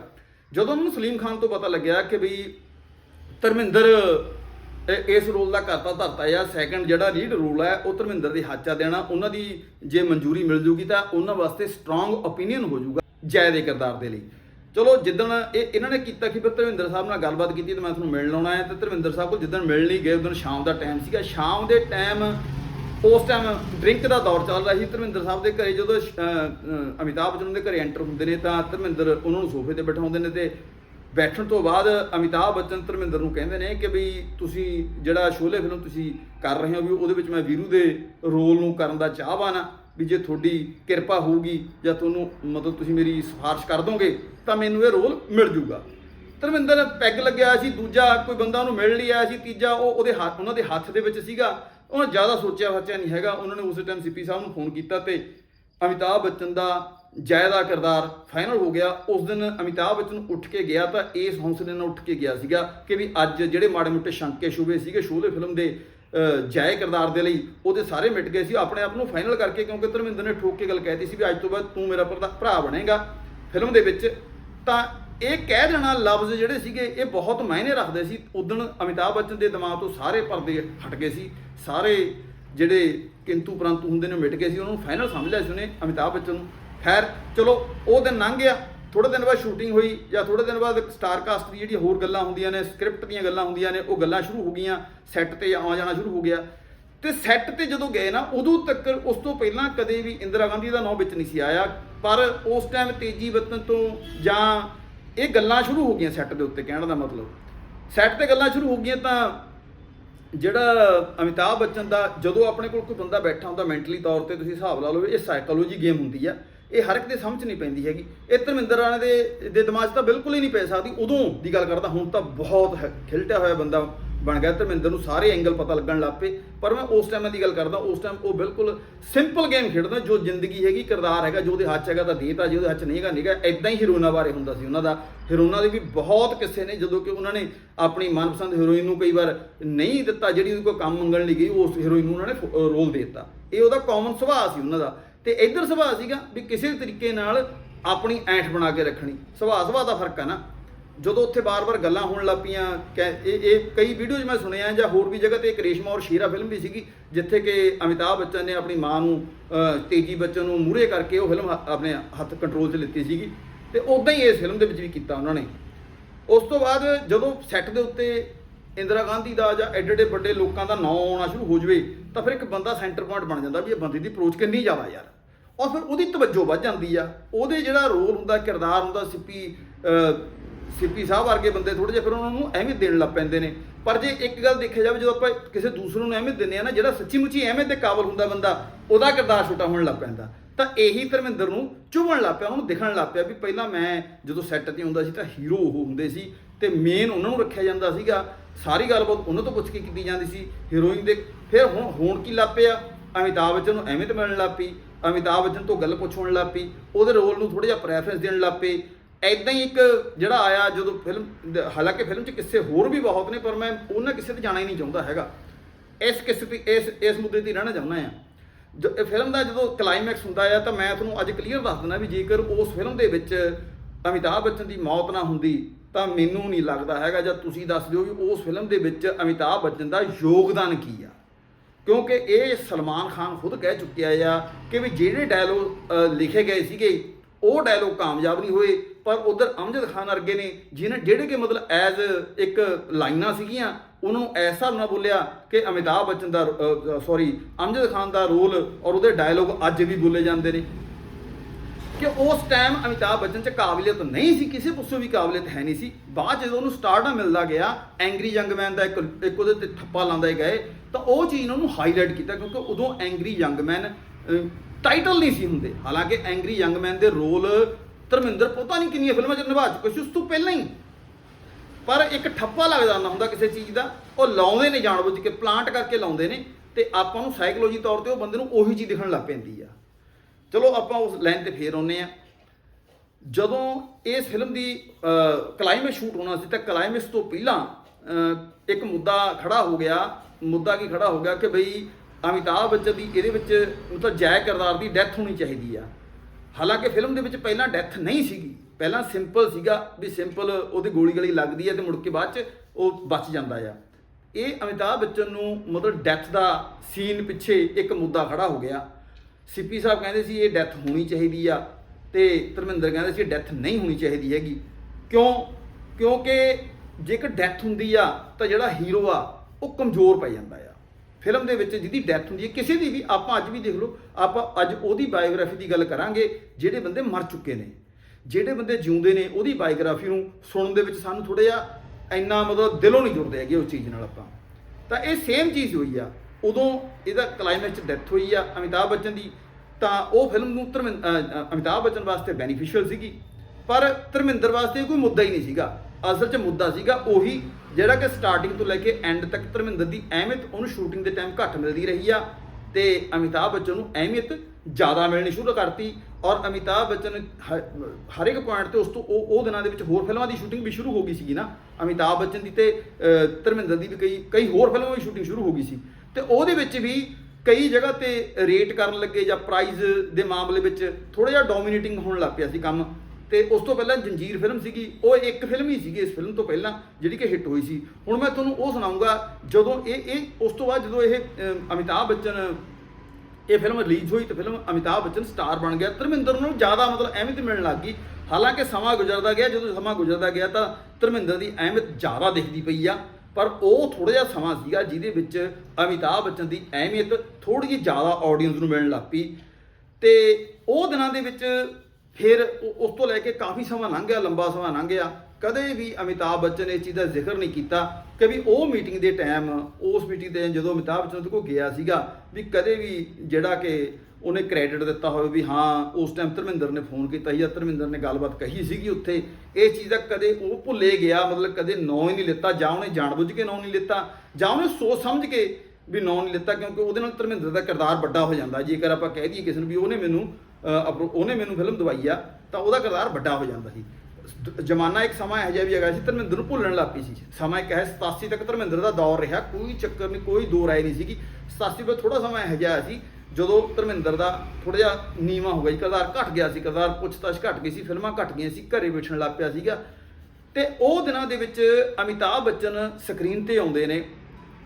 ਜਦੋਂ ਉਹਨਾਂ ਨੂੰ ਸਲੀਮ ਖਾਨ ਤੋਂ ਪਤਾ ਲੱਗਿਆ ਕਿ ਵੀ ਧਰਮਿੰਦਰ ਇਸ ਰੋਲ ਦਾ ਕਰਤਾ ਧਰਤਾ ਜਾਂ ਸੈਕੰਡ ਜਿਹੜਾ ਲੀਡ ਰੋਲ ਹੈ ਉਹ ਧਰਮਿੰਦਰ ਦੇ ਹੱਥ ਆ ਦੇਣਾ। ਉਹਨਾਂ ਦੀ ਜੇ ਮਨਜ਼ੂਰੀ ਮਿਲ ਜੂਗੀ ਤਾਂ ਉਹਨਾਂ ਵਾਸਤੇ ਸਟਰੋਂਗ ਓਪੀਨੀਅਨ ਹੋ ਜਾਊਗਾ ਜੈ ਦੇ ਕਿਰਦਾਰ ਦੇ ਲਈ। ਚਲੋ, ਜਿੱਦਣ ਇਹ ਇਹਨਾਂ ਨੇ ਕੀਤਾ ਕਿ ਫਿਰ ਧਰਮਿੰਦਰ ਸਾਹਿਬ ਨਾਲ ਗੱਲਬਾਤ ਕੀਤੀ ਤੇ ਮੈਂ ਤੁਹਾਨੂੰ ਮਿਲਣ ਆਉਣਾ ਹੈ ਤੇ ਧਰਮਿੰਦਰ ਸਾਹਿਬ ਕੋਲ ਜਿੱਦਣ ਮਿਲਣ ਨਹੀਂ ਗਏ, ਉਦੋਂ ਸ਼ਾਮ ਦਾ ਟਾਈਮ ਸੀਗਾ। ਸ਼ਾਮ ਦੇ ਟਾਈਮ ਉਸ ਟਾਈਮ ਡਰਿੰਕ ਦਾ ਦੌਰ ਚੱਲ ਰਿਹਾ ਸੀ। ਧਰਮਿੰਦਰ ਸਾਹਿਬ ਦੇ ਘਰੇ ਜਦੋਂ ਸ਼- ਅਮਿਤਾਭ ਬੱਚਨ ਦੇ ਘਰੇ ਐਂਟਰ ਹੁੰਦੇ ਨੇ ਤਾਂ ਧਰਮਿੰਦਰ ਉਹਨਾਂ ਨੂੰ ਸੋਫੇ ਤੇ ਬਿਠਾਉਂਦੇ ਨੇ ਤੇ ਬੈਠਣ ਤੋਂ ਬਾਅਦ ਅਮਿਤਾਭ ਬੱਚਨ ਧਰਮਿੰਦਰ ਨੂੰ ਕਹਿੰਦੇ ਨੇ ਕਿ ਵੀ ਤੁਸੀਂ ਜਿਹੜਾ ਸ਼ੋਲੇ ਫਿਲਮ ਤੁਸੀਂ ਕਰ ਰਹੇ ਹੋ ਵੀ ਉਹਦੇ ਵਿੱਚ ਮੈਂ ਵੀਰੂ ਦੇ ਰੋਲ ਨੂੰ ਕਰਨ ਦਾ ਚਾਹਵਾਨ ਆ ਵੀ ਜੇ ਤੁਹਾਡੀ ਕਿਰਪਾ ਹੋਊਗੀ ਜਾਂ ਤੁਹਾਨੂੰ ਮਤਲਬ ਤੁਸੀਂ ਮੇਰੀ ਸਿਫਾਰਿਸ਼ ਕਰ ਦੋਗੇ, ਤਾਂ ਮੈਨੂੰ ਇਹ ਰੋਲ ਮਿਲ ਜੂਗਾ। ਧਰਮਿੰਦਰ, ਪੈਗ ਲੱਗਿਆ ਸੀ, ਦੂਜਾ ਕੋਈ ਬੰਦਾ ਉਹਨੂੰ ਮਿਲ ਲਈ ਆਇਆ ਸੀ, ਤੀਜਾ ਉਹ ਉਹਦੇ ਹੱਥ ਉਹਨਾਂ ਦੇ ਹੱਥ ਦੇ ਵਿੱਚ ਸੀਗਾ। ਉਹਨਾਂ ਜ਼ਿਆਦਾ ਸੋਚਿਆ ਫਾਚਿਆ ਨਹੀਂ ਹੈਗਾ। ਉਹਨਾਂ ਨੇ ਉਸੇ ਟਾਈਮ ਸੀਪੀ ਸਾਹਿਬ ਨੂੰ ਫੋਨ ਕੀਤਾ ਤੇ ਅਮਿਤਾਭ ਬੱਚਨ ਦਾ ਜਾਇਦਾ ਕਿਰਦਾਰ ਫਾਈਨਲ ਹੋ ਗਿਆ। ਉਸ ਦਿਨ ਅਮਿਤਾਭ ਬੱਚਨ ਉੱਠ ਕੇ ਗਿਆ ਤਾਂ ਇਸ ਹੌਸਲੇ ਨਾਲ ਉੱਠ ਕੇ ਗਿਆ ਸੀਗਾ ਕਿ ਵੀ ਅੱਜ ਜਿਹੜੇ ਮਾੜੇ ਮੋਟੇ ਸ਼ੰਕੇ ਸ਼ੁਬੇ ਸੀਗੇ ਸ਼ੋਲੇ ਫਿਲਮ ਦੇ ਜੈ ਕਿਰਦਾਰ ਦੇ ਲਈ ਉਹਦੇ ਸਾਰੇ ਮਿਟ ਗਏ ਸੀ ਆਪਣੇ ਆਪ ਨੂੰ ਫਾਈਨਲ ਕਰਕੇ ਕਿਉਂਕਿ ਧਰਮਿੰਦਰ ਨੇ ਠੋਕ ਕੇ ਗੱਲ ਕਹਿਤੀ ਸੀ ਵੀ ਅੱਜ ਤੋਂ ਬਾਅਦ ਤੂੰ ਮੇਰਾ ਭਰਾ ਭਰਾ ਬਣੇਗਾ ਫਿਲਮ ਦੇ ਵਿੱਚ, ਤਾਂ ਇਹ ਕਹਿ ਦੇਣਾ ਲਫ਼ਜ਼ ਜਿਹੜੇ ਸੀਗੇ, ਇਹ ਬਹੁਤ ਮਾਇਨੇ ਰੱਖਦੇ ਸੀ। ਉਦੋਂ ਅਮਿਤਾਭ ਬੱਚਨ ਦੇ ਦਿਮਾਗ ਤੋਂ ਸਾਰੇ ਪਰਦੇ ਹਟ ਗਏ ਸੀ, ਸਾਰੇ ਜਿਹੜੇ ਕਿੰਤੂ ਪਰੰਤੂ ਹੁੰਦੇ ਨੇ ਮਿਟ ਗਏ ਸੀ, ਉਹਨੂੰ ਫਾਈਨਲ ਸਮਝ ਲਿਆ ਸੀ ਉਹਨੇ ਅਮਿਤਾਭ ਬੱਚਨ ਨੂੰ। ਖੈਰ, ਚਲੋ, ਉਹ ਦਿਨ ਲੰਘ ਗਿਆ। ਥੋੜੇ ਦਿਨ ਬਾਅਦ ਸ਼ੂਟਿੰਗ ਹੋਈ ਜਾਂ ਥੋੜੇ ਦਿਨ ਬਾਅਦ ਸਟਾਰ ਕਾਸਟ ਦੀ ਜਿਹੜੀ ਹੋਰ ਗੱਲਾਂ ਹੁੰਦੀਆਂ ਨੇ ਸਕ੍ਰਿਪਟ ਦੀਆਂ ਗੱਲਾਂ ਹੁੰਦੀਆਂ ਨੇ, ਉਹ ਗੱਲਾਂ ਸ਼ੁਰੂ ਹੋ ਗਈਆਂ ਸੈੱਟ ਤੇ ਆ ਜਾਣਾ ਸ਼ੁਰੂ ਹੋ ਗਿਆ। ਤੇ ਸੈੱਟ ਤੇ ਜਦੋਂ ਗਏ ਨਾ, ਉਦੋਂ ਤੱਕ ਉਸ ਤੋਂ ਪਹਿਲਾਂ ਕਦੇ ਵੀ ਇੰਦਰਾ ਗਾਂਧੀ ਦਾ ਨਾਮ ਵਿੱਚ ਨਹੀਂ ਸੀ ਆਇਆ। ਪਰ ਉਸ ਟਾਈਮ ਤੇਜੀ ਵਤਨ ਤੋਂ ਜਾਂ ਇਹ ਗੱਲਾਂ ਸ਼ੁਰੂ ਹੋ ਗਈਆਂ ਸੈੱਟ ਦੇ ਉੱਤੇ, ਕਹਿਣ ਦਾ ਮਤਲਬ। ਸੈੱਟ ਤੇ ਗੱਲਾਂ ਸ਼ੁਰੂ ਹੋ ਗਈਆਂ ਤਾਂ ਜਿਹੜਾ ਅਮਿਤਾਭ ਬੱਚਨ ਦਾ, ਜਦੋਂ ਆਪਣੇ ਕੋਲ ਕੋਈ ਬੰਦਾ ਬੈਠਾ ਹੁੰਦਾ ਮੈਂਟਲੀ ਤੌਰ ਤੇ, ਤੁਸੀਂ ਹਿਸਾਬ ਲਾ ਲਓ, ਇਹ ਸਾਈਕੋਲੋਜੀ ਗੇਮ ਹੁੰਦੀ ਆ। ਇਹ ਹਰ ਇੱਕ ਦੇ ਸਮਝ ਨਹੀਂ ਪੈਂਦੀ ਹੈਗੀ। ਇਹ ਧਰਮਿੰਦਰ ਰਾਣੇ ਦੇ ਦੇ ਦਿਮਾਗ 'ਚ ਤਾਂ ਬਿਲਕੁਲ ਹੀ ਨਹੀਂ ਪੈ ਸਕਦੀ। ਉਦੋਂ ਦੀ ਗੱਲ ਕਰਦਾ, ਹੁਣ ਤਾਂ ਬਹੁਤ ਖਿਲਟਿਆ ਹੋਇਆ ਬੰਦਾ ਬਣ ਗਿਆ। ਧਰਮਿੰਦਰ ਨੂੰ ਸਾਰੇ ਐਂਗਲ ਪਤਾ ਲੱਗਣ ਲੱਗ ਪਏ। ਪਰ ਮੈਂ ਉਸ ਟਾਈਮ ਦੀ ਗੱਲ ਕਰਦਾ, ਉਸ ਟਾਈਮ ਉਹ ਬਿਲਕੁਲ ਸਿੰਪਲ ਗੇਮ ਖੇਡਦਾ, ਜੋ ਜ਼ਿੰਦਗੀ ਹੈਗੀ, ਕਿਰਦਾਰ ਹੈਗਾ, ਜੋ ਉਹਦੇ ਹੱਥ ਹੈਗਾ, ਤਾਂ ਦੇਤਾ ਜੇ ਉਹਦੇ ਹੱਥ ਨਹੀਂ ਹੈਗਾ ਨਹੀਂ ਹੈਗਾ ਐਦਾਂ ਹੀ ਹੀਰੋਇਨਾਂ ਬਾਰੇ ਹੁੰਦਾ ਸੀ ਉਹਨਾਂ ਦਾ। ਹੀਰੋਇਨਾਂ ਦੇ ਵੀ ਬਹੁਤ ਕਿੱਸੇ ਨੇ, ਜਦੋਂ ਕਿ ਉਹਨਾਂ ਨੇ ਆਪਣੀ ਮਨਪਸੰਦ ਹੀਰੋਇਨ ਨੂੰ ਕਈ ਵਾਰ ਨਹੀਂ ਦਿੱਤਾ, ਜਿਹੜੀ ਉਹਦੇ ਕੋਲ ਕੰਮ ਮੰਗਣ ਲਈ ਗਈ, ਉਸ ਹੀਰੋਇਨ ਨੂੰ ਉਹਨਾਂ ਨੇ ਰੋਲ ਦੇ ਦਿੱਤਾ। ਇਹ ਉਹਦਾ ਕਾਮਨ ਸੁਭਾਅ ਸੀ ਉਹਨਾਂ ਦਾ। ਤੇ ਇੱਧਰ ਸੁਭਾਅ ਸੀਗਾ ਵੀ ਕਿਸੇ ਵੀ ਤਰੀਕੇ ਨਾਲ ਆਪਣੀ ਐਂਠ ਬਣਾ ਕੇ ਰੱਖਣੀ। ਸੁਭਾਅ ਸੁਭਾਅ ਦਾ ਫ਼ਰਕ ਆ ਨਾ। ਜਦੋਂ ਉੱਥੇ ਬਾਰ-ਬਾਰ ਗੱਲਾਂ ਹੋਣ ਲੱਪੀਆਂ ਇਹ ਇਹ ਕਈ ਵੀਡੀਓਜ਼ ਮੈਂ ਸੁਣਿਆ ਜਾਂ ਹੋਰ ਵੀ ਜਗ੍ਹਾ ਤੇ ਇੱਕ ਰੇਸ਼ਮਾ ਔਰ ਸ਼ੀਰਾ ਫਿਲਮ ਵੀ ਸੀਗੀ, ਜਿੱਥੇ ਕਿ ਅਮਿਤਾਭ ਬੱਚਨ ਨੇ ਆਪਣੀ ਮਾਂ ਨੂੰ ਤੇਜੀ ਬੱਚਨ ਨੂੰ ਮੂਹਰੇ ਕਰਕੇ ਉਹ ਫਿਲਮ ਆਪਣੇ ਹੱਥ ਕੰਟਰੋਲ 'ਚ ਲਿੱਤੀ ਸੀਗੀ। ਤੇ ਉਦਾਂ ਹੀ ਇਸ ਫਿਲਮ ਦੇ ਵਿੱਚ ਵੀ ਕੀਤਾ ਉਹਨਾਂ ਨੇ। ਉਸ ਤੋਂ ਬਾਅਦ ਜਦੋਂ ਸੈੱਟ ਦੇ ਉੱਤੇ ਇੰਦਰਾ ਗਾਂਧੀ ਦਾ ਜਾਂ ਐਡੇ ਐਡੇ ਵੱਡੇ ਲੋਕਾਂ ਦਾ ਨਾਂ ਆਉਣਾ ਸ਼ੁਰੂ ਹੋ ਜਵੇ, ਤਾਂ ਫਿਰ ਇੱਕ ਬੰਦਾ ਸੈਂਟਰ ਪੁਆਇੰਟ ਬਣ ਜਾਂਦਾ ਵੀ ਇਹ ਬੰਦੇ ਦੀ ਅਪਰੋਚ ਕਿੰਨੀ ਜ਼ਿਆਦਾ ਯਾਰ। ਔਰ ਫਿਰ ਉਹਦੀ ਤਵੱਜੋ ਵੱਧ ਜਾਂਦੀ ਆ। ਉਹਦੇ ਜਿਹੜਾ ਰੋਲ ਹੁੰਦਾ, ਕਿਰਦਾਰ ਹੁੰਦਾ ਸਿੱਪੀ ਸਿੱਪੀ ਸਾਹਿਬ ਵਰਗੇ ਬੰਦੇ ਥੋੜੇ ਜਿਹਾ ਫਿਰ ਉਹਨਾਂ ਨੂੰ ਅਹਿਮੀਅਤ ਦੇਣ ਲੱਗ ਪੈਂਦੇ ਨੇ। ਪਰ ਜੇ ਇੱਕ ਗੱਲ ਦੇਖਿਆ ਜਾਵੇ, ਜਦੋਂ ਆਪਾਂ ਕਿਸੇ ਦੂਸਰੇ ਨੂੰ ਅਹਿਮੀਅਤ ਦਿੰਦੇ ਆ ਨਾ, ਜਿਹੜਾ ਸੱਚੀ ਮੁੱਚੀ ਅਹਿਮੀਅਤ 'ਤੇ ਕਾਬਲ ਹੁੰਦਾ ਬੰਦਾ, ਉਹਦਾ ਕਿਰਦਾਰ ਛੋਟਾ ਹੋਣ ਲੱਗ ਪੈਂਦਾ। ਤਾਂ ਇਹੀ ਧਰਮਿੰਦਰ ਨੂੰ ਚੁਭਣ ਲੱਗ ਪਿਆ, ਉਹਨੂੰ ਦਿਖਣ ਲੱਗ ਪਿਆ ਵੀ ਪਹਿਲਾਂ ਮੈਂ ਜਦੋਂ ਸੈੱਟ ਤੇ ਹੁੰਦਾ ਸੀ ਤਾਂ ਹੀਰੋ ਉਹ ਹੁੰਦੇ ਸੀ ਤੇ ਮੇਨ ਉਹਨਾਂ ਨੂੰ ਰੱਖਿਆ ਜਾਂਦਾ ਸੀਗਾ। ਸਾਰੀ ਗੱਲਬਾਤ ਉਹਨਾਂ ਤੋਂ ਪੁੱਛ ਕੇ ਕੀਤੀ ਜਾਂਦੀ ਸੀ ਹੀਰੋਇਨ ਦੇ। ਫਿਰ ਹੁਣ ਹੋਣ ਕੀ ਲੱਗ ਪਿਆ? ਅਮਿਤਾਭ ਬੱਚਨ ਨੂੰ ਅਹਿਮੀਅਤ ਮਿਲਣ ਲੱਗ ਪਈ। ਅਮਿਤਾਭ ਬੱਚਨ ਤੋਂ ਗੱਲ ਪੁੱਛਣ ਲੱਗ ਪਈ, ਉਹਦੇ ਰੋਲ ਨੂੰ ਥੋੜਾ ਜਿਹਾ ਪ੍ਰੈਫਰੈਂਸ ਦੇਣ ਲੱਗ ਪਏ। ਐਦਾਂ ਹੀ ਇੱਕ ਜਿਹੜਾ ਆਇਆ ਜਦੋਂ ਫਿਲਮ ਹਾਲਾਂਕਿ ਫਿਲਮ 'ਚ ਕਿੱਸੇ ਹੋਰ ਵੀ ਬਹੁਤ ਨੇ, ਪਰ ਮੈਂ ਉਹਨਾਂ ਕਿਸੇ ਤੇ ਜਾਣਾ ਹੀ ਨਹੀਂ ਚਾਹੁੰਦਾ ਹੈਗਾ। ਇਸ ਕਿੱਸੇ ਤੇ, ਇਸ ਇਸ ਮੁੱਦੇ ਤੇ ਰਹਿਣਾ ਚਾਹੁੰਦਾ ਆ ਜੋ, ਇਹ ਫਿਲਮ ਦਾ ਜਦੋਂ ਕਲਾਈਮੈਕਸ ਹੁੰਦਾ ਆ, ਤਾਂ ਮੈਂ ਤੁਹਾਨੂੰ ਅੱਜ ਕਲੀਅਰ ਦੱਸ ਦਿੰਦਾ ਵੀ ਜੇਕਰ ਉਸ ਫਿਲਮ ਦੇ ਵਿੱਚ ਅਮਿਤਾਭ ਬੱਚਨ ਦੀ ਮੌਤ ਨਾ ਹੁੰਦੀ, ਤਾਂ ਮੈਨੂੰ ਨਹੀਂ ਲੱਗਦਾ ਹੈਗਾ ਜਾਂ ਤੁਸੀਂ ਦੱਸ ਦਿਓ ਵੀ ਉਸ ਫਿਲਮ ਦੇ ਵਿੱਚ ਅਮਿਤਾਭ ਬੱਚਨ ਦਾ ਯੋਗਦਾਨ ਕੀ ਆ। ਕਿਉਂਕਿ ਇਹ ਸਲਮਾਨ ਖਾਨ ਖੁਦ ਕਹਿ ਚੁੱਕਿਆ ਆ ਕਿ ਵੀ ਜਿਹੜੇ ਡਾਇਲੋਗ ਲਿਖੇ ਗਏ ਸੀਗੇ, ਉਹ ਡਾਇਲੋਗ ਕਾਮਯਾਬ ਨਹੀਂ ਹੋਏ, ਪਰ ਉਧਰ ਅਮਜਦ ਖਾਨ ਵਰਗੇ ਨੇ, ਜਿਹਨੇ ਜਿਹੜੇ ਕਿ ਮਤਲਬ ਐਜ਼ ਇੱਕ ਲਾਈਨਾਂ ਸੀਗੀਆਂ, ਉਹਨਾਂ ਨੂੰ ਐਸਾ ਹਿਸਾਬ ਨਾਲ ਬੋਲਿਆ ਕਿ ਅਮਿਤਾਭ ਬੱਚਨ ਦਾ ਸੌਰੀ ਅਮਜਦ ਖਾਨ ਦਾ ਰੋਲ ਔਰ ਉਹਦੇ ਡਾਇਲੋਗ ਅੱਜ ਵੀ ਬੋਲੇ ਜਾਂਦੇ ਨੇ। ਕਿ ਉਸ ਟਾਈਮ ਅਮਿਤਾਭ ਬੱਚਨ ਚ ਕਾਬਲੀਅਤ ਨਹੀਂ ਸੀ, ਕਿਸੇ ਪਾਸੋਂ ਵੀ ਕਾਬਲੀਅਤ ਹੈ ਨਹੀਂ ਸੀ। ਬਾਅਦ ਜਦੋਂ ਉਹਨੂੰ ਸਟਾਰਡਮ ਮਿਲਦਾ ਗਿਆ ਐਂਗਰੀ ਯੰਗ ਮੈਨ ਦਾ ਇੱਕ ਇੱਕ ਉਹਦੇ ਤੇ ਠੱਪਾ ਲਾਉਂਦੇ ਗਏ ਤਾਂ ਉਹ ਚੀਜ਼ ਨੂੰ ਉਹਨੂੰ ਹਾਈਲਾਈਟ ਕੀਤਾ ਕਿਉਂਕਿ ਉਦੋਂ ਐਂਗਰੀ ਯੰਗਮੈਨ ਟਾਈਟਲ ਨਹੀਂ ਸੀ ਹੁੰਦੇ। ਹਾਲਾਂਕਿ ਐਂਗਰੀ ਯੰਗਮੈਨ ਦੇ ਰੋਲ ਧਰਮਿੰਦਰ ਪਤਾ ਨਹੀਂ ਕਿੰਨੀਆਂ ਫਿਲਮਾਂ 'ਚ ਨਿਭਾ ਚੁੱਕੇ ਸੀ, ਉਸ ਤੋਂ ਪਹਿਲਾਂ ਹੀ। ਪਰ ਇੱਕ ਠੱਪਾ ਲੱਗਦਾ ਜਾਂਦਾ ਹੁੰਦਾ ਕਿਸੇ ਚੀਜ਼ ਦਾ, ਉਹ ਲਾਉਂਦੇ ਨੇ ਜਾਣਬੁੱਝ ਕੇ ਪਲਾਂਟ ਕਰਕੇ ਲਾਉਂਦੇ ਨੇ ਤੇ ਆਪਾਂ ਨੂੰ ਸਾਈਕੋਲੋਜੀ ਤੌਰ ਤੇ ਉਹ ਬੰਦੇ ਨੂੰ ਉਹੀ ਚੀਜ਼ ਦਿਖਣ ਲੱਗ ਪੈਂਦੀ ਆ। ਚਲੋ ਆਪਾਂ ਉਸ ਲਾਈਨ ਤੇ ਫੇਰ ਆਉਨੇ ਆ ਜਦੋਂ ਇਸ ਫਿਲਮ ਦੀ ਕਲਾਈਮੈਕਸ ਸ਼ੂਟ ਹੋਣਾ ਸੀ ਤਾਂ ਕਲਾਈਮੈਕਸ ਤੋਂ ਪਹਿਲਾਂ ਇੱਕ ਮੁੱਦਾ ਖੜਾ ਹੋ ਗਿਆ ਮੁੱਦਾ ਕੀ ਖੜਾ ਹੋ ਗਿਆ ਕਿ ਬਈ ਅਮਿਤਾਭ ਬੱਚਨ ਦੀ ਇਹਦੇ ਵਿੱਚ ਮਤਲਬ ਜੈ ਕਰਦਾਰ ਦੀ ਡੈਥ ਹੋਣੀ ਚਾਹੀਦੀ ਆ। ਹਾਲਾਂਕਿ ਫਿਲਮ ਦੇ ਵਿੱਚ ਪਹਿਲਾਂ ਡੈਥ ਨਹੀਂ ਸੀਗੀ। ਪਹਿਲਾਂ ਸਿੰਪਲ ਸੀਗਾ ਵੀ ਸਿੰਪਲ ਉਹਦੀ ਗੋਲੀ ਗਲੀ ਲੱਗਦੀ ਹੈ ਤੇ ਮੁੜ ਕੇ ਬਾਅਦ ਚ ਉਹ ਬਚ ਜਾਂਦਾ ਆ। ਇਹ ਅਮਿਤਾਭ ਬੱਚਨ ਨੂੰ ਮਤਲਬ ਡੈਥ ਦਾ ਸੀਨ ਪਿੱਛੇ ਇੱਕ ਮੁੱਦਾ ਖੜਾ ਹੋ ਗਿਆ। ਸਿੱਪੀ ਸਾਹਿਬ ਕਹਿੰਦੇ ਸੀ ਇਹ ਡੈਥ ਹੋਣੀ ਚਾਹੀਦੀ ਆ ਤੇ ਧਰਮਿੰਦਰ ਕਹਿੰਦੇ ਸੀ ਡੈਥ ਨਹੀਂ ਹੋਣੀ ਚਾਹੀਦੀ ਹੈਗੀ। ਕਿਉਂ? ਕਿਉਂਕਿ ਜੇਕਰ ਡੈਥ ਹੁੰਦੀ ਆ ਤਾਂ ਜਿਹੜਾ ਹੀਰੋ ਆ ਉਹ ਕਮਜ਼ੋਰ ਪੈ ਜਾਂਦਾ ਆ। ਫਿਲਮ ਦੇ ਵਿੱਚ ਜਿਹਦੀ ਡੈਥ ਹੁੰਦੀ ਹੈ, ਕਿਸੇ ਦੀ ਵੀ, ਆਪਾਂ ਅੱਜ ਵੀ ਦੇਖ ਲਓ, ਆਪਾਂ ਅੱਜ ਉਹਦੀ ਬਾਇਓਗ੍ਰਾਫੀ ਦੀ ਗੱਲ ਕਰਾਂਗੇ, ਜਿਹੜੇ ਬੰਦੇ ਮਰ ਚੁੱਕੇ ਨੇ, ਜਿਹੜੇ ਬੰਦੇ ਜਿਉਂਦੇ ਨੇ, ਉਹਦੀ ਬਾਇਓਗ੍ਰਾਫੀ ਨੂੰ ਸੁਣਨ ਦੇ ਵਿੱਚ ਸਾਨੂੰ ਥੋੜਾ ਜਿਹਾ ਇੰਨਾ ਮਤਲਬ ਦਿਲੋਂ ਨਹੀਂ ਜੁੜਦੇ ਹੈਗੇ ਉਸ ਚੀਜ਼ ਨਾਲ ਆਪਾਂ। ਤਾਂ ਇਹ ਸੇਮ ਚੀਜ਼ ਹੋਈ ਆ। ਉਦੋਂ ਇਹਦਾ ਕਲਾਈਮੈਕਸ ਡੈਥ ਹੋਈ ਆ ਅਮਿਤਾਭ ਬੱਚਨ ਦੀ, ਤਾਂ ਉਹ ਫਿਲਮ ਨੂੰ ਧਰਮਿੰ- ਅਮਿਤਾਭ ਬੱਚਨ ਵਾਸਤੇ ਬੈਨੀਫੀਸ਼ੀਅਲ ਸੀਗੀ, ਪਰ ਧਰਮਿੰਦਰ ਵਾਸਤੇ ਕੋਈ ਮੁੱਦਾ ਹੀ ਨਹੀਂ ਸੀਗਾ। ਅਸਲ 'ਚ ਮੁੱਦਾ ਸੀਗਾ ਉਹੀ ਜਿਹੜਾ ਕਿ ਸਟਾਰਟਿੰਗ ਤੋਂ ਲੈ ਕੇ ਐਂਡ ਤੱਕ ਧਰਮਿੰਦਰ ਦੀ ਅਹਿਮੀਅਤ, ਉਹਨੂੰ ਸ਼ੂਟਿੰਗ ਦੇ ਟਾਈਮ ਘੱਟ ਮਿਲਦੀ ਰਹੀ ਆ ਤੇ ਅਮਿਤਾਭ ਬੱਚਨ ਨੂੰ ਅਹਿਮੀਅਤ ਜ਼ਿਆਦਾ ਮਿਲਣੀ ਸ਼ੁਰੂ ਕਰਤੀ ਔਰ ਅਮਿਤਾਭ ਬੱਚਨ ਹ- ਹਰ ਇੱਕ ਪੁਆਇੰਟ ਤੇ ਉਸ ਤੋਂ ਉਹ ਉਹ ਦਿਨਾਂ ਦੇ ਵਿੱਚ ਹੋਰ ਫਿਲਮਾਂ ਦੀ ਸ਼ੂਟਿੰਗ ਵੀ ਸ਼ੁਰੂ ਹੋ ਗਈ ਸੀਗੀ ਨਾ। ਅਮਿਤਾਭ ਬੱਚਨ ਦੀ ਤੇ ਧਰਮਿੰਦਰ ਦੀ ਵੀ ਕਈ ਕਈ ਹੋਰ ਫਿਲਮਾਂ ਦੀ ਸ਼ੂਟਿੰਗ ਸ਼ੁਰੂ ਹੋ ਗਈ ਸੀ। ਤੇ ਉਹਦੇ ਵਿੱਚ ਵੀ ਕਈ ਜਗ੍ਹਾ ਤੇ ਰੇਟ ਕਰਨ ਲੱਗੇ ਜਾਂ ਪ੍ਰਾਈਜ਼ ਦੇ ਮਾਮਲੇ ਵਿੱਚ ਥੋੜਾ ਜਿਹਾ ਡੋਮੀਨੇਟਿੰਗ ਹੋਣ ਲੱਗ ਪਿਆ ਸੀ ਕੰਮ। ਤੇ ਉਸ ਤੋਂ ਪਹਿਲਾਂ ਜੰਜੀਰ ਫਿਲਮ ਸੀਗੀ, ਉਹ ਇੱਕ ਫਿਲਮ ਹੀ ਸੀਗੀ ਇਸ ਫਿਲਮ ਤੋਂ ਪਹਿਲਾਂ ਜਿਹੜੀ ਕਿ ਹਿੱਟ ਹੋਈ ਸੀ। ਹੁਣ ਮੈਂ ਤੁਹਾਨੂੰ ਉਹ ਸੁਣਾਉਂਗਾ, ਜਦੋਂ ਇਹ ਇਹ, ਉਸ ਤੋਂ ਬਾਅਦ ਜਦੋਂ ਇਹ ਅਮਿਤਾਭ ਬੱਚਨ, ਇਹ ਫਿਲਮ ਰਿਲੀਜ਼ ਹੋਈ ਤੇ ਫਿਲਮ ਅਮਿਤਾਭ ਬੱਚਨ ਸਟਾਰ ਬਣ ਗਿਆ। ਧਰਮਿੰਦਰ ਨੂੰ ਜ਼ਿਆਦਾ ਮਤਲਬ ਅਹਿਮੀਅਤ ਮਿਲਣ ਲੱਗ ਗਈ। ਹਾਲਾਂਕਿ ਸਮਾਂ ਗੁਜ਼ਰਦਾ ਗਿਆ, ਜਦੋਂ ਸਮਾਂ ਗੁਜ਼ਰਦਾ ਗਿਆ ਤਾਂ ਧਰਮਿੰਦਰ ਦੀ ਅਹਿਮੀਅਤ ਜ਼ਿਆਦਾ ਦਿਖਦੀ ਪਈ ਆ। ਪਰ ਉਹ ਥੋੜਾ ਜਿਹਾ ਸਮਾਂ ਸੀਗਾ ਜਿਹਦੇ ਵਿੱਚ ਅਮਿਤਾਭ ਬੱਚਨ ਦੀ ਅਹਿਮੀਅਤ ਥੋੜੀ ਜਿਹੀ ਜ਼ਿਆਦਾ ਆਡੀਅנס ਨੂੰ ਮਿਲਣ ਲੱਗ ਪਈ। ਤੇ ਉਹ ਦਿਨਾਂ ਦੇ ਵਿੱਚ ਫਿਰ ਉਸ ਤੋਂ ਲੈ ਕੇ ਕਾਫੀ ਸਮਾਂ ਲੰਘ ਗਿਆ, ਲੰਬਾ ਸਮਾਂ ਲੰਘ ਗਿਆ। ਕਦੇ ਵੀ ਅਮਿਤਾਭ ਬੱਚਨ ਇਹ ਚੀਜ਼ ਦਾ ਜ਼ਿਕਰ ਨਹੀਂ ਕੀਤਾ ਕਿ ਵੀ ਉਹ ਮੀਟਿੰਗ ਦੇ ਟਾਈਮ ਉਸ ਮੀਟਿੰਗ ਦੇ ਜਦੋਂ ਅਮਿਤਾਭ ਬੱਚਨ ਉਹਦੇ ਕੋਲ ਗਿਆ ਸੀਗਾ, ਵੀ ਕਦੇ ਵੀ ਜਿਹੜਾ ਕਿ ਉਹਨੇ ਕ੍ਰੈਡਿਟ ਦਿੱਤਾ ਹੋਵੇ ਵੀ ਹਾਂ, ਉਸ ਟਾਈਮ ਧਰਮਿੰਦਰ ਨੇ ਫੋਨ ਕੀਤਾ ਸੀ ਜਾਂ ਧਰਮਿੰਦਰ ਨੇ ਗੱਲਬਾਤ ਕਹੀ ਸੀਗੀ ਉੱਥੇ, ਇਹ ਚੀਜ਼ ਦਾ ਕਦੇ ਉਹ ਭੁੱਲੇ ਗਿਆ, ਮਤਲਬ ਕਦੇ ਨਾਂ ਹੀ ਨਹੀਂ ਲਿੱਤਾ, ਜਾਂ ਉਹਨੇ ਜਾਣਬੁੱਝ ਕੇ ਨਾਂ ਨਹੀਂ ਲਿੱਤਾ, ਜਾਂ ਉਹਨੇ ਸੋਚ ਸਮਝ ਕੇ ਵੀ ਨਾਂ ਨਹੀਂ ਲਿੱਤਾ, ਕਿਉਂਕਿ ਉਹਦੇ ਨਾਲ ਧਰਮਿੰਦਰ ਦਾ ਕਿਰਦਾਰ ਵੱਡਾ ਹੋ ਜਾਂਦਾ। ਜੇਕਰ ਆਪਾਂ ਕਹਿ ਦਈਏ ਕਿਸੇ ਨੂੰ ਵੀ ਉਹਨੇ ਮੈਨੂੰ ਉਹਨੇ ਮੈਨੂੰ ਫਿਲਮ ਦਵਾਈ ਆ, ਤਾਂ ਉਹਦਾ ਕਿਰਦਾਰ ਵੱਡਾ ਹੋ ਜਾਂਦਾ ਸੀ। ਜ਼ਮਾਨਾ ਇੱਕ ਸਮਾਂ ਇਹੋ ਜਿਹਾ ਵੀ ਹੈਗਾ ਸੀ, ਧਰਮਿੰਦਰ ਨੂੰ ਭੁੱਲਣ ਲੱਗ ਪਈ ਸੀ। ਸਮਾਂ ਇੱਕ ਹੈ 87 ਤੱਕ ਧਰਮਿੰਦਰ ਦਾ ਦੌਰ ਰਿਹਾ, ਕੋਈ ਚੱਕਰ ਨਹੀਂ, ਕੋਈ ਦੋ ਰਾਏ ਨਹੀਂ ਸੀਗੀ। 87 ਤੋਂ ਥੋੜਾ ਸਮਾਂ ਇਹੋ ਜਿਹਾ ਸੀ, ਜਦੋਂ ਧਰਮਿੰਦਰ ਦਾ ਥੋੜਾ ਜਿਹਾ ਨੀਵਾ ਹੋ ਗਿਆ ਸੀ, ਕਿਰਦਾਰ ਘਟ ਗਿਆ ਸੀ, ਕਿਰਦਾਰ ਪੁੱਛਤਾਛ ਘਟ ਗਈ ਸੀ, ਫਿਲਮਾਂ ਘਟ ਗਈਆਂ ਸੀ, ਘਰੇ ਬੈਠਣ ਲੱਗ ਪਿਆ ਸੀਗਾ। ਤੇ ਉਹ ਦਿਨਾਂ ਦੇ ਵਿੱਚ ਅਮਿਤਾਭ ਬੱਚਨ ਸਕਰੀਨ ਤੇ ਆਉਂਦੇ ਨੇ।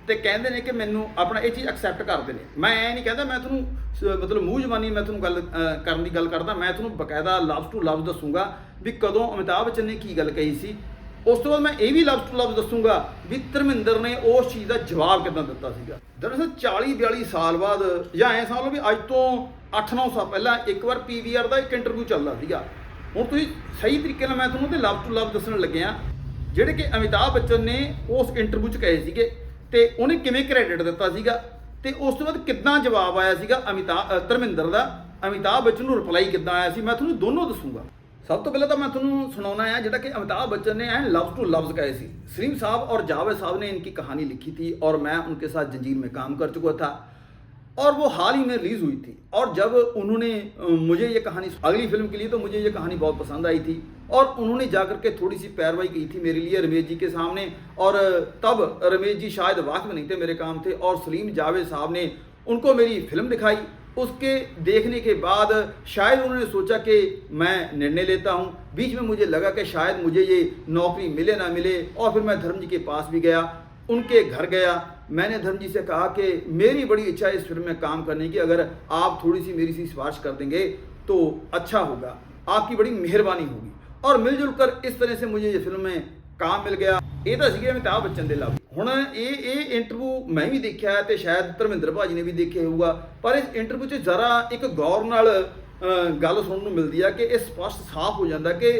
ਤੇ ਕਹਿੰਦੇ ਨੇ ਕਿ ਮੈਨੂੰ ਆਪਣਾ ਇਹ ਚੀਜ਼ ਐਕਸੈਪਟ ਕਰਦੇ ਨੇ। ਮੈਂ ਐ ਨਹੀਂ ਕਹਿੰਦਾ ਮੈਂ ਤੁਹਾਨੂੰ ਸ- ਮਤਲਬ ਮੂੰਹ ਜ਼ਬਾਨੀ ਮੈਂ ਤੁਹਾਨੂੰ ਗੱਲ ਕਰਨ ਦੀ ਗੱਲ ਕਰਦਾ, ਮੈਂ ਤੁਹਾਨੂੰ ਬਕਾਇਦਾ ਲਫ਼ਜ਼ ਟੂ ਲਫ਼ਜ਼ ਦੱਸੂਗਾ ਵੀ ਕਦੋਂ ਅਮਿਤਾਭ ਬੱਚਨ ਨੇ ਕੀ ਗੱਲ ਕਹੀ ਸੀ। ਉਸ ਤੋਂ ਬਾਅਦ ਮੈਂ ਇਹ ਵੀ ਲਫ਼ਜ਼ ਟੂ ਲਫ਼ਜ਼ ਦੱਸੂਗਾ ਵੀ ਧਰਮਿੰਦਰ ਨੇ ਉਸ ਚੀਜ਼ ਦਾ ਜਵਾਬ ਕਿਦਾਂ ਦਿੱਤਾ ਸੀਗਾ। ਦਰਅਸਲ 40 42 ਸਾਲ ਬਾਅਦ, ਜਾਂ ਐ ਸਮਝ ਲਓ ਵੀ ਅੱਜ ਤੋਂ 8-9 ਸਾਲ ਪਹਿਲਾਂ ਇੱਕ ਵਾਰ ਪੀਵੀਆਰ ਦਾ ਇੱਕ ਇੰਟਰਵਿਊ ਚੱਲਦਾ ਸੀਗਾ। ਹੁਣ ਤੁਸੀਂ ਸਹੀ ਤਰੀਕੇ ਨਾਲ ਮੈਂ ਤੁਹਾਨੂੰ ਤੇ ਲਫ਼ਜ਼ ਟੂ ਲਫ਼ਜ਼ ਦੱਸਣ ਲੱਗਿਆ, ਜਿਹੜੇ ਕਿ ਅਮਿਤਾਭ ਬੱਚਨ ਨੇ ਉਸ ਇੰਟਰਵਿਊ 'ਚ ਕਹੇ ਸੀਗੇ ਤੇ ਉਹਨੇ ਕਿਵੇਂ ਕ੍ਰੈਡਿਟ ਦਿੱਤਾ ਸੀਗਾ? ਤੇ ਉਸ ਤੋਂ ਬਾਅਦ ਕਿੱਦਾਂ ਜਵਾਬ ਆਇਆ ਸੀਗਾ ਅਮਿਤਾ ਧਰਮਿੰਦਰ ਦਾ? ਅਮਿਤਾਭ ਬੱਚਨ ਨੂੰ ਰਿਪਲਾਈ ਕਿੱਦਾਂ ਆਇਆ ਸੀ? ਮੈਂ ਤੁਹਾਨੂੰ ਦੋਨੋਂ ਦੱਸੂਗਾ। ਸਭ ਤੋਂ ਪਹਿਲਾਂ ਤਾਂ ਮੈਂ ਤੁਹਾਨੂੰ ਸੁਣਾਉਣਾ ਹੈ ਜਿਹੜਾ ਕਿ ਅਮਿਤਾਭ ਬੱਚਨ ਨੇ ਐਂ ਲਵਸ ਟੂ ਲਵਸ ਕਹੇ ਸੀ। ਸ੍ਰੀਮ ਸਾਹਿਬ ਔਰ ਜਾਵੇਦ ਸਾਹਿਬ ਨੇ ਇਨਕੀ ਕਹਾਣੀ ਲਿਖੀ थी ਔਰ ਮੈਂ उनके ਸਾਥ जंजीर में काम कर चुका था और वो हाल ही में रिलीज़ हुई थी। और जब उन्होंने मुझे ये कहानी, अगली फ़िल्म के लिए तो मुझे ये कहानी बहुत पसंद आई थी। और उन्होंने जाकर के थोड़ी सी पैरवाई की थी मेरे लिए रमेश जी के सामने। और तब रमेश जी शायद वाकफ नहीं थे मेरे काम थे और सलीम जावेद साहब ने उनको मेरी फ़िल्म दिखाई। उसके देखने के बाद शायद उन्होंने सोचा कि मैं निर्णय लेता हूँ। बीच में मुझे लगा कि शायद मुझे ये नौकरी मिले ना मिले और फिर मैं धर्म जी के पास भी गया, उनके घर गया। मैंने धर्म जी से कहा कि मेरी बड़ी इच्छा है इस फिल्म में काम करने की अगर आप थोड़ी सी मेरी सी सिफारिश कर देंगे तो अच्छा होगा आपकी बड़ी मेहरबानी होगी और मिलजुल कर इस तरह से मुझे ये फिल्म में काम मिल ਗਿਆ ਇਹ ਤਾਂ ਸੀਗੇ ਅਮਿਤਾਭ ਬੱਚਨ ਦੇ ਲਵ ਹੁਣ ਇਹ ਇਹ ਇੰਟਰਵਿਊ ਮੈਂ ਵੀ ਦੇਖਿਆ ਹੈ ਤੇ ਸ਼ਾਇਦ ਧਰਮਿੰਦਰ ਭਾਜੀ ਨੇ ਵੀ ਦੇਖਿਆ ਹੋਊਗਾ ਪਰ ਇਸ ਇੰਟਰਵਿਊ 'ਚ ਜ਼ਰਾ ਇੱਕ ਗੌਰ ਨਾਲ ਅਹ, ਗੱਲ ਸੁਣਨ ਨੂੰ ਮਿਲਦੀ ਆ ਕਿ ਇਹ ਸਪਸ਼ਟ ਸਾਫ਼ ਹੋ ਜਾਂਦਾ ਕਿ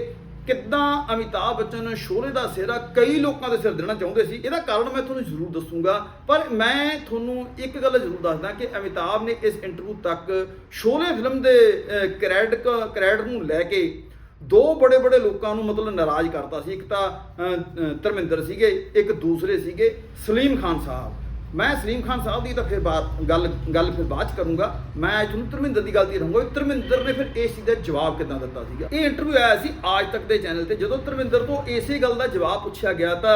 ਕਿੱਦਾਂ ਅਮਿਤਾਭ ਬੱਚਨ, ਸ਼ੋਲੇ ਦਾ ਸਿਹਰਾ ਕਈ ਲੋਕਾਂ ਦੇ ਸਿਰ ਦੇਣਾ ਚਾਹੁੰਦੇ ਸੀ, ਇਹਦਾ ਕਾਰਨ ਮੈਂ ਤੁਹਾਨੂੰ ਜ਼ਰੂਰ ਦੱਸੂਗਾ। ਪਰ ਮੈਂ ਤੁਹਾਨੂੰ ਇੱਕ ਗੱਲ ਜ਼ਰੂਰ ਦੱਸਦਾ ਕਿ ਅਮਿਤਾਭ ਨੇ ਇਸ ਇੰਟਰਵਿਊ ਤੱਕ ਸ਼ੋਲੇ ਫਿਲਮ ਦੇ ਕ੍ਰੈਡਿਟ ਕ੍ਰੈਡਿਟ ਨੂੰ ਲੈ ਕੇ ਦੋ ਬੜੇ ਬੜੇ ਲੋਕਾਂ ਨੂੰ ਮਤਲਬ ਨਾਰਾਜ਼ ਕਰਤਾ ਸੀ। ਇੱਕ ਤਾਂ ਧਰਮਿੰਦਰ ਸੀਗੇ, ਇੱਕ ਦੂਸਰੇ ਸੀਗੇ ਸਲੀਮ ਖਾਨ ਸਾਹਿਬ। ਮੈਂ ਸਲੀਮ ਖਾਨ ਸਾਹਿਬ ਦੀ ਤਾਂ ਫਿਰ ਬਾਤ ਗੱਲ ਗੱਲ ਫਿਰ ਬਾਅਦ ਚ ਕਰੂੰਗਾ ਮੈਂ ਅੱਜ ਤੁਹਾਨੂੰ ਧਰਮਿੰਦਰ ਦੀ ਗੱਲ ਤੇ ਰਹੂੰਗਾ ਵੀ ਧਰਮਿੰਦਰ ਨੇ ਫਿਰ ਇਸ ਚੀਜ਼ ਦਾ ਜਵਾਬ ਕਿੱਦਾਂ ਦਿੱਤਾ ਸੀਗਾ ਇਹ ਇੰਟਰਵਿਊ ਆਇਆ ਸੀ ਆਜ ਤੱਕ ਦੇ ਚੈਨਲ ਤੇ ਜਦੋਂ ਧਰਮਿੰਦਰ ਤੋਂ ਇਸੇ ਗੱਲ ਦਾ ਜਵਾਬ ਪੁੱਛਿਆ ਗਿਆ ਤਾਂ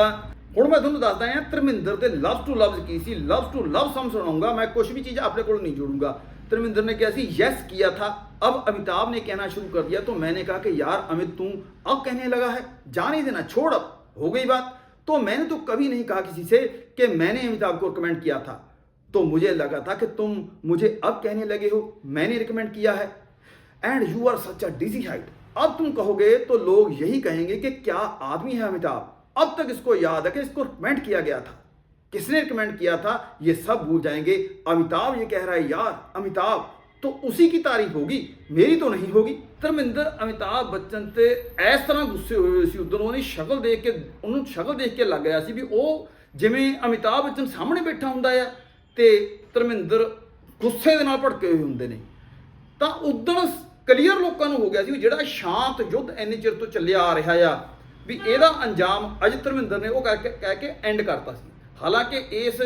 ਹੁਣ ਮੈਂ ਤੁਹਾਨੂੰ ਦੱਸਦਾ ਹਾਂ ਧਰਮਿੰਦਰ ਦੇ ਲਵ ਟੂ ਲਵਜ਼ ਕੀ ਸੀ ਲਵ ਟੂ ਲਵ ਸਮ ਸੁਣਾਉਂਗਾ ਮੈਂ ਕੁਝ ਵੀ ਚੀਜ਼ ਆਪਣੇ ਕੋਲ नहीं जोड़ूंगा धर्मेंद्र ने कहा सी यस किया था अब अमिताभ ने कहना शुरू कर दिया तो मैंने कहा कि यार अमित तू अब कहने लगा है जाने देना छोड़ अब हो गई बात तो मैंने तो कभी नहीं कहा किसी से कि मैंने अमिताभ को रिकमेंड किया था। तो मुझे लगा था कि तुम मुझे अब कहने लगे हो, मैंने रिकमेंड किया है। And you are such a dizzy height अब तुम कहोगे तो लोग यही कहेंगे कि क्या आदमी है अमिताभ? अब तक इसको याद है कि इसको रिकमेंड किया गया था। किसने रिकमेंड किया था? ये सब भूल जाएँगे। अमिताभ ये कह रहा है, यार, अमिताभ तो उसी की तारीफ होगी मेरी तो नहीं होगी ਧਰਮਿੰਦਰ ਅਮਿਤਾਭ ਬੱਚਨ ਤੇ ਇਸ ਤਰ੍ਹਾਂ ਗੁੱਸੇ ਹੋਏ ਹੋਏ ਸੀ ਉਦੋਂ ਉਹਦੀ ਸ਼ਕਲ ਦੇਖ ਕੇ ਉਹਨੂੰ ਸ਼ਕਲ ਦੇਖ ਕੇ ਲੱਗ ਰਿਹਾ ਸੀ ਵੀ ਉਹ ਜਿਵੇਂ ਅਮਿਤਾਭ ਬੱਚਨ ਸਾਹਮਣੇ ਬੈਠਾ ਹੁੰਦਾ ਆ ਤੇ ਧਰਮਿੰਦਰ ਗੁੱਸੇ ਦੇ ਨਾਲ ਭੜਕੇ ਹੋਏ ਹੁੰਦੇ ਨੇ ਤਾਂ ਉਦੋਂ ਕਲੀਅਰ ਲੋਕਾਂ ਨੂੰ ਹੋ ਗਿਆ ਸੀ ਵੀ ਜਿਹੜਾ ਸ਼ਾਂਤ ਯੁੱਧ ਇੰਨੇ ਚਿਰ ਤੋਂ ਚੱਲਿਆ ਆ ਰਿਹਾ ਆ ਵੀ ਇਹਦਾ ਅੰਜਾਮ ਅਜ ਧਰਮਿੰਦਰ ਨੇ ਉਹ ਕਰਕੇ ਕਹਿ ਕੇ ਐਂਡ ਕਰਤਾ ਸੀ ਹਾਲਾਂਕਿ ਇਸ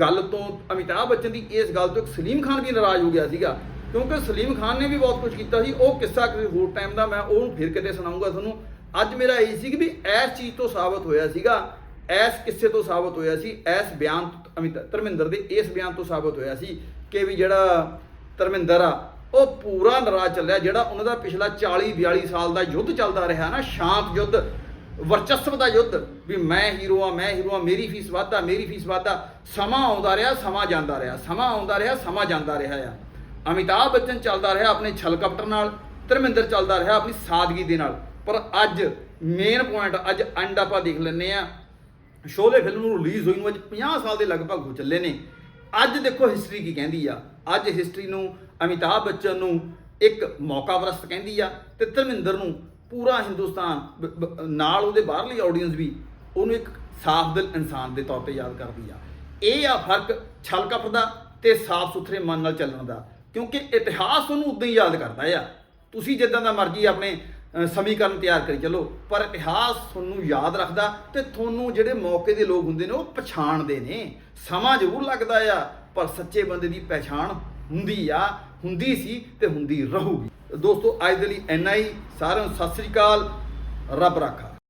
ਗੱਲ ਤੋਂ ਅਮਿਤਾਭ ਬੱਚਨ ਦੀ ਇਸ ਗੱਲ ਤੋਂ ਇੱਕ ਸਲੀਮ ਖਾਨ ਵੀ ਨਾਰਾਜ਼ ਹੋ ਗਿਆ ਸੀਗਾ, ਕਿਉਂਕਿ ਸਲੀਮ ਖਾਨ ਨੇ ਵੀ ਬਹੁਤ ਕੁਝ ਕੀਤਾ ਸੀ, ਉਹ ਕਿੱਸਾ ਕਿਸੇ ਹੋਰ ਟਾਈਮ ਦਾ, ਮੈਂ ਉਹਨੂੰ ਫਿਰ ਕਿਤੇ ਸੁਣਾਉਂਗਾ ਤੁਹਾਨੂੰ। ਅੱਜ ਮੇਰਾ ਇਹ ਸੀ ਕਿ ਵੀ ਇਸ ਚੀਜ਼ ਤੋਂ ਸਾਬਤ ਹੋਇਆ ਸੀਗਾ, ਇਸ ਕਿੱਸੇ ਤੋਂ ਸਾਬਤ ਹੋਇਆ ਸੀ, ਇਸ ਬਿਆਨ ਤੋਂ, ਅਮਿਤ, ਧਰਮਿੰਦਰ ਦੇ ਇਸ ਬਿਆਨ ਤੋਂ ਸਾਬਤ ਹੋਇਆ ਸੀ ਕਿ ਵੀ ਜਿਹੜਾ ਧਰਮਿੰਦਰ ਆ, ਉਹ ਪੂਰਾ ਨਾਰਾਜ਼ ਚੱਲਿਆ, ਜਿਹੜਾ ਉਹਨਾਂ ਦਾ ਪਿਛਲਾ 40 42 ਸਾਲ ਦਾ ਯੁੱਧ ਚੱਲਦਾ ਰਿਹਾ ਨਾ, ਸ਼ਾਂਤ ਯੁੱਧ ਵਰਚਸਵ ਦਾ ਯੁੱਧ, ਵੀ ਮੈਂ ਹੀਰੋ ਆ ਮੈਂ ਹੀਰੋ ਆ ਮੇਰੀ ਫੀਸ ਵਾਧਾ ਮੇਰੀ ਫੀਸ ਵਾਧਾ ਸਮਾਂ ਆਉਂਦਾ ਰਿਹਾ, ਸਮਾਂ ਜਾਂਦਾ ਰਿਹਾ, ਸਮਾਂ ਆਉਂਦਾ ਰਿਹਾ, ਸਮਾਂ ਜਾਂਦਾ ਰਿਹਾ ਆ। ਅਮਿਤਾਭ ਬੱਚਨ ਚੱਲਦਾ ਰਿਹਾ ਆਪਣੇ ਛਲ ਕਪਟਰ ਨਾਲ, ਧਰਮਿੰਦਰ ਚੱਲਦਾ ਰਿਹਾ ਆਪਣੀ ਸਾਦਗੀ ਦੇ ਨਾਲ। ਪਰ ਅੱਜ ਮੇਨ ਪੁਆਇੰਟ ਅੱਜ ਐਂਡ ਆਪਾਂ ਦੇਖ ਲੈਂਦੇ ਆ ਸ਼ੋਲੇ ਫਿਲਮ ਨੂੰ ਰਿਲੀਜ਼ ਹੋਈ ਨੂੰ ਅੱਜ 50 ਸਾਲ ਦੇ ਲਗਭਗ ਹੋ ਚੱਲੇ ਨੇ। ਅੱਜ ਦੇਖੋ ਹਿਸਟਰੀ ਕੀ ਕਹਿੰਦੀ ਆ। ਅੱਜ ਹਿਸਟਰੀ ਨੂੰ ਅਮਿਤਾਭ ਬੱਚਨ ਨੂੰ ਇੱਕ ਮੌਕਾ ਪ੍ਰਸਤ ਕਹਿੰਦੀ ਆ ਤੇ ਧਰਮਿੰਦਰ ਨੂੰ ਪੂਰਾ ਹਿੰਦੁਸਤਾਨ ਬ- ਬ- ਨਾਲ ਉਹਦੇ ਬਾਹਰਲੀ ਆਡੀਅנס ਵੀ ਉਹਨੂੰ ਇੱਕ ਸਾਫ਼ ਦਿਲ ਇਨਸਾਨ ਦੇ ਤੌਰ ਤੇ ਯਾਦ ਕਰਦੀ ਆ। ਇਹ ਆ ਫ਼ਰਕ ਛਲ ਕਪਟ ਦਾ ਤੇ ਸਾਫ਼ ਸੁਥਰੇ ਮਨ ਨਾਲ ਚੱਲਣ ਦਾ ਕਿਉਂਕਿ ਇਤਿਹਾਸ ਉਹਨੂੰ ਉਦਾਂ ਹੀ ਯਾਦ ਕਰਦਾ ਆ। ਤੁਸੀਂ ਜਿੱਦਾਂ ਦਾ ਮਰਜ਼ੀ ਆਪਣੇ ਅ, ਸਮੀਕਰਨ ਤਿਆਰ ਕਰੀ ਚੱਲੋ ਪਰ ਇਤਿਹਾਸ ਤੁਹਾਨੂੰ ਯਾਦ ਰੱਖਦਾ ਤੇ ਤੁਹਾਨੂੰ ਜਿਹੜੇ ਮੌਕੇ ਦੇ ਲੋਕ ਹੁੰਦੇ ਨੇ ਉਹ ਪਛਾਣਦੇ ਨੇ। ਸਮਾਂ ਜ਼ਰੂਰ ਲੱਗਦਾ ਆ ਪਰ ਸੱਚੇ ਬੰਦੇ ਦੀ ਪਛਾਣ ਹੁੰਦੀ ਆ ਹੁੰਦੀ ਸੀ ਤੇ ਹੁੰਦੀ ਰਹੂਗੀ। ਦੋਸਤੋ ਅੱਜ ਦੇ ਲਈ ਐਨਾ ਹੀ। ਸਾਰਿਆਂ ਨੂੰ ਸਤਿ ਸ੍ਰੀ ਅਕਾਲ। ਰੱਬ ਰਾਖਾ।